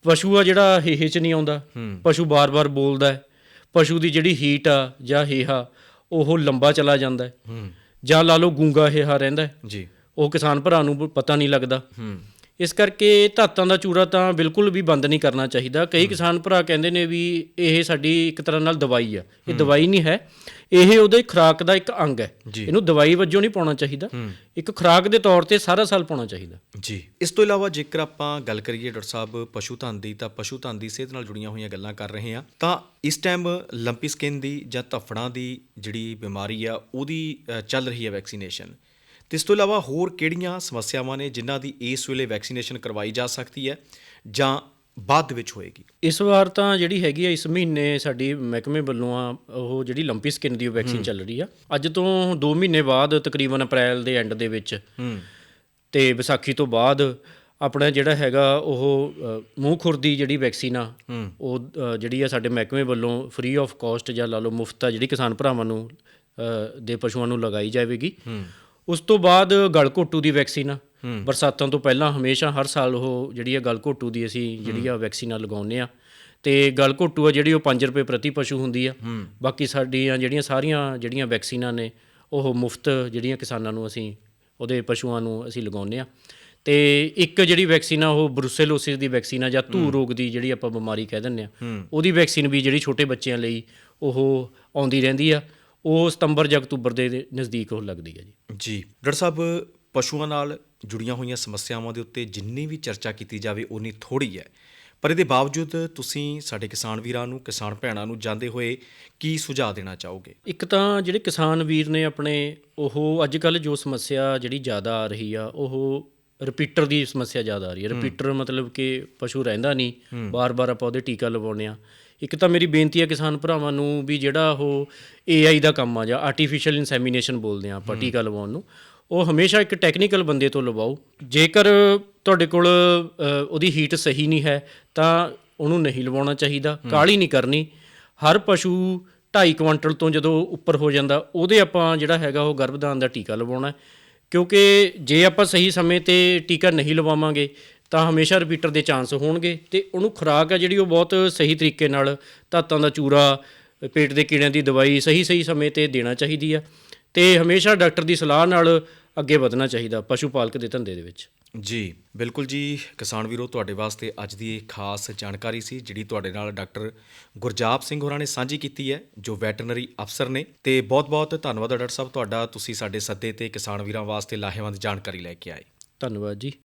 ਪਸ਼ੂ ਆ ਜਿਹੜਾ ਹੇਹੇ ਚ ਨਹੀਂ ਆਉਂਦਾ ਪਸ਼ੂ ਬਾਰ-ਬਾਰ ਬੋਲਦਾ ਹੈ। ਪਸ਼ੂ ਦੀ ਜਿਹੜੀ ਹੀਟ ਆ ਜਾਂ ਹੇਹਾ ਉਹ ਲੰਬਾ ਚਲਾ ਜਾਂਦਾ ਹੂੰ। ਜਾਂ ਲਾ ਲਓ ਗੂੰਗਾ ਹੇਹਾ ਰਹਿੰਦਾ ਹੈ। ਜੀ। ਉਹ ਕਿਸਾਨ ਭਰਾ ਨੂੰ ਪਤਾ ਨਹੀਂ ਲੱਗਦਾ। ਹੂੰ। ਇਸ ਕਰਕੇ ਧਾਤਾਂ ਦਾ ਚੂਰਾ ਤਾਂ ਬਿਲਕੁਲ ਵੀ ਬੰਦ ਨਹੀਂ ਕਰਨਾ ਚਾਹੀਦਾ। ਕਈ ਕਿਸਾਨ ਭਰਾ ਕਹਿੰਦੇ ਨੇ ਵੀ ਇਹ ਸਾਡੀ ਇੱਕ ਤਰ੍ਹਾਂ ਨਾਲ ਦਵਾਈ ਆ। ਇਹ ਦਵਾਈ ਨਹੀਂ ਹੈ। ਇਹ ਉਹਦੇ ਖੁਰਾਕ ਦਾ ਇੱਕ ਅੰਗ ਹੈ। ਇਹਨੂੰ ਦਵਾਈ ਵਜੋਂ ਨਹੀਂ ਪਾਉਣਾ ਚਾਹੀਦਾ। ਇੱਕ ਖੁਰਾਕ ਦੇ ਤੌਰ ਤੇ ਸਾਰਾ ਸਾਲ ਪਾਉਣਾ ਚਾਹੀਦਾ। ਜੀ। ਇਸ ਤੋਂ ਇਲਾਵਾ ਜੇਕਰ ਆਪਾਂ ਗੱਲ ਕਰੀਏ ਡਾਕਟਰ ਸਾਹਿਬ ਪਸ਼ੂ ਧਨ ਦੀ ਤਾਂ ਪਸ਼ੂ ਧਨ ਦੀ ਸਿਹਤ ਨਾਲ ਜੁੜੀਆਂ ਹੋਈਆਂ ਗੱਲਾਂ ਕਰ ਰਹੇ ਹਾਂ। ਤਾਂ ਇਸ ਟਾਈਮ ਲੰਪੀ ਸਕਿਨ ਦੀ ਜਾਂ ਧੱਫੜਾਂ ਦੀ ਜਿਹੜੀ ਬਿਮਾਰੀ ਆ ਉਹਦੀ ਚੱਲ ਰਹੀ ਹੈ ਵੈਕਸੀਨੇਸ਼ਨ ਤੇ ਇਸ ਤੋਂ ਇਲਾਵਾ ਹੋਰ ਕਿਹੜੀਆਂ ਸਮੱਸਿਆਵਾਂ ਨੇ ਜਿਨ੍ਹਾਂ ਦੀ ਇਸ ਵੇਲੇ ਵੈਕਸੀਨੇਸ਼ਨ ਕਰਵਾਈ ਜਾ ਸਕਦੀ ਹੈ ਜਾਂ ਬਾਅਦ ਵਿੱਚ ਹੋਏਗੀ? ਇਸ ਵਾਰ ਤਾਂ ਜਿਹੜੀ ਹੈਗੀ ਆ ਇਸ ਮਹੀਨੇ ਸਾਡੀ ਮਹਿਕਮੇ ਵੱਲੋਂ ਆ ਉਹ ਜਿਹੜੀ ਲੰਪੀ ਸਕਿਨ ਦੀ ਵੈਕਸੀਨ ਚੱਲ ਰਹੀ ਆ। ਅੱਜ ਤੋਂ 2 ਮਹੀਨੇ ਬਾਅਦ ਤਕਰੀਬਨ ਅਪ੍ਰੈਲ ਦੇ ਐਂਡ ਦੇ ਵਿੱਚ ਤੇ ਵਿਸਾਖੀ ਤੋਂ ਬਾਅਦ ਆਪਣਾ ਜਿਹੜਾ ਹੈਗਾ ਉਹ ਮੂੰਹ ਖੁਰ ਦੀ ਜਿਹੜੀ ਵੈਕਸੀਨ ਆ ਉਹ ਜਿਹੜੀ ਆ ਸਾਡੇ ਮਹਿਕਮੇ ਵੱਲੋਂ ਫ੍ਰੀ ਆਫ ਕਾਸਟ ਜਾਂ ਲਾ ਲਓ ਮੁਫਤ ਆ ਜਿਹੜੀ ਕਿਸਾਨ ਭਰਾਵਾਂ ਨੂੰ ਦੇ ਪਸ਼ੂਆਂ ਨੂੰ ਲਗਾਈ ਜਾਵੇਗੀ। ਉਸ ਤੋਂ ਬਾਅਦ ਗਲਘੋਟੂ ਦੀ ਵੈਕਸੀਨ ਆ। ਬਰਸਾਤਾਂ ਤੋਂ ਪਹਿਲਾਂ ਹਮੇਸ਼ਾ ਹਰ ਸਾਲ ਉਹ ਜਿਹੜੀ ਆ ਗਲਘੋਟੂ ਦੀ ਅਸੀਂ ਜਿਹੜੀ ਆ ਵੈਕਸੀਨਾਂ ਲਗਾਉਂਦੇ ਆ। ਤੇ ਗਲਘੋਟੂ ਆ ਜਿਹੜੀ ਉਹ 5 ਰੁਪਏ ਪ੍ਰਤੀ ਪਸ਼ੂ ਹੁੰਦੀ ਆ। ਬਾਕੀ ਸਾਡੀਆਂ ਜਿਹੜੀਆਂ ਸਾਰੀਆਂ ਜਿਹੜੀਆਂ ਵੈਕਸੀਨਾਂ ਨੇ ਉਹ ਮੁਫਤ ਜਿਹੜੀਆਂ ਕਿਸਾਨਾਂ ਨੂੰ ਅਸੀਂ ਉਹਦੇ ਪਸ਼ੂਆਂ ਨੂੰ ਅਸੀਂ ਲਗਾਉਂਦੇ ਆ। ਤੇ ਇੱਕ ਜਿਹੜੀ ਵੈਕਸੀਨ ਆ ਉਹ ਬਰੂਸੇਲੋਸਿਸ ਦੀ ਵੈਕਸੀਨ ਆ ਜਾਂ ਧੂ ਰੋਗ ਦੀ ਜਿਹੜੀ ਆਪਾਂ ਬਿਮਾਰੀ ਕਹਿ ਦਿੰਦੇ ਆ। ਉਹਦੀ ਵੈਕਸੀਨ ਵੀ ਜਿਹੜੀ ਛੋਟੇ ਬੱਚਿਆਂ ਲਈ ਉਹ ਆਉਂਦੀ ਰਹਿੰਦੀ ਆ। ਉਹ ਸਤੰਬਰ ਜਾਂ ਅਕਤੂਬਰ ਦੇ ਨਜ਼ਦੀਕ ਉਹ ਲੱਗਦੀ ਹੈ ਜੀ। ਜੀ ਡਾਕਟਰ ਸਾਹਿਬ ਪਸ਼ੂਆਂ ਨਾਲ ਜੁੜੀਆਂ ਹੋਈਆਂ ਸਮੱਸਿਆਵਾਂ ਦੇ ਉੱਤੇ ਜਿੰਨੀ ਵੀ ਚਰਚਾ ਕੀਤੀ ਜਾਵੇ ਉਨੀ ਥੋੜੀ ਹੈ। ਪਰ ਇਹਦੇ ਬਾਵਜੂਦ ਤੁਸੀਂ ਸਾਡੇ ਕਿਸਾਨ ਵੀਰਾਂ ਨੂੰ ਕਿਸਾਨ ਭੈਣਾਂ ਨੂੰ ਜਾਂਦੇ ਹੋਏ ਕੀ ਸੁਝਾਅ ਦੇਣਾ ਚਾਹੋਗੇ? ਇੱਕ ਤਾਂ ਜਿਹੜੇ ਕਿਸਾਨ ਵੀਰ ਨੇ ਆਪਣੇ ਉਹ ਅੱਜ ਕੱਲ ਜੋ ਸਮੱਸਿਆ ਜਿਹੜੀ ਜ਼ਿਆਦਾ ਆ ਰਹੀ ਆ ਉਹ ਰਿਪੀਟਰ ਦੀ ਸਮੱਸਿਆ ਜ਼ਿਆਦਾ ਆ ਰਹੀ ਹੈ। ਰਿਪੀਟਰ ਮਤਲਬ ਕਿ ਪਸ਼ੂ ਰਹਿੰਦਾ ਨਹੀਂ। ਬਾਰ-ਬਾਰ ਆਪਾਂ ਉਹਦੇ ਟੀਕਾ ਲਵਾਉਂਦੇ ਆ ਇੱਕ ਤਾਂ ਮੇਰੀ ਬੇਨਤੀ ਹੈ ਕਿਸਾਨ ਭਰਾਵਾਂ ਨੂੰ ਵੀ ਜਿਹੜਾ ਉਹ AI ਦਾ ਕੰਮ ਆ ਜਾਂ ਆਰਟੀਫੀਸ਼ੀਅਲ ਇਨਸੈਮੀਨੇਸ਼ਨ ਬੋਲਦੇ ਆ ਆਪਾਂ ਟੀਕਾ ਲਵਾਉਣ ਨੂੰ ਉਹ ਹਮੇਸ਼ਾ ਇੱਕ ਟੈਕਨੀਕਲ ਬੰਦੇ ਤੋਂ ਲਵਾਓ। ਜੇਕਰ ਤੁਹਾਡੇ ਕੋਲ ਉਹਦੀ ਹੀਟ ਸਹੀ ਨਹੀਂ ਹੈ ਤਾਂ ਉਹਨੂੰ ਨਹੀਂ ਲਵਾਉਣਾ ਚਾਹੀਦਾ ਕਾਹਲੀ ਨਹੀਂ ਕਰਨੀ। ਹਰ ਪਸ਼ੂ 2.5 ਕੁਇੰਟਲ ਤੋਂ ਜਦੋਂ ਉੱਪਰ ਹੋ ਜਾਂਦਾ ਉਹਦੇ ਆਪਾਂ ਜਿਹੜਾ ਹੈਗਾ ਉਹ ਗਰਭਧਾਨ ਦਾ ਟੀਕਾ ਲਵਾਉਣਾ। ਕਿਉਂਕਿ ਜੇ ਆਪਾਂ ਸਹੀ ਸਮੇਂ ਤੇ ਟੀਕਾ ਨਹੀਂ ਲਵਾਵਾਂਗੇ ਤਾਂ ਹਮੇਸ਼ਾ ਰਿਪੀਟਰ ਦੇ ਚਾਂਸ ਹੋਣਗੇ ਤੇ ਉਹਨੂੰ ਖੁਰਾਕ ਹੈ ਜਿਹੜੀ ਉਹ ਬਹੁਤ ਸਹੀ ਤਰੀਕੇ ਨਾਲ ਧਾਤਾਂ ਦਾ ਚੂਰਾ ਪੇਟ ਦੇ ਕੀੜਿਆਂ ਦੀ ਦਵਾਈ ਸਹੀ ਸਹੀ ਸਮੇਂ ਤੇ ਦੇਣਾ ਚਾਹੀਦੀ ਆ ਤੇ ਹਮੇਸ਼ਾ ਡਾਕਟਰ ਦੀ ਸਲਾਹ ਨਾਲ ਅੱਗੇ ਵਧਣਾ ਚਾਹੀਦਾ ਪਸ਼ੂ ਪਾਲਕ ਦੇ ਧੰਦੇ ਦੇ ਵਿੱਚ। ਜੀ ਬਿਲਕੁਲ ਜੀ। ਕਿਸਾਨ ਵੀਰੋ ਤੁਹਾਡੇ ਵਾਸਤੇ ਅੱਜ ਦੀ ਇਹ ਖਾਸ ਜਾਣਕਾਰੀ ਸੀ ਜਿਹੜੀ ਤੁਹਾਡੇ ਨਾਲ ਡਾਕਟਰ ਗੁਰਜਾਪ ਸਿੰਘ ਹੋਰਾਂ ਨੇ ਸਾਂਝੀ ਕੀਤੀ ਹੈ ਜੋ ਵੈਟਰਨਰੀ ਅਫਸਰ ਨੇ। ਤੇ ਬਹੁਤ-ਬਹੁਤ ਧੰਨਵਾਦ ਡਾਕਟਰ ਸਾਹਿਬ ਤੁਹਾਡਾ ਤੁਸੀਂ ਸਾਡੇ ਸੱਦੇ ਤੇ ਕਿਸਾਨ ਵੀਰਾਂ ਵਾਸਤੇ ਲਾਹੇਵੰਦ ਜਾਣਕਾਰੀ ਲੈ ਕੇ ਆਏ। ਧੰਨਵਾਦ ਜੀ।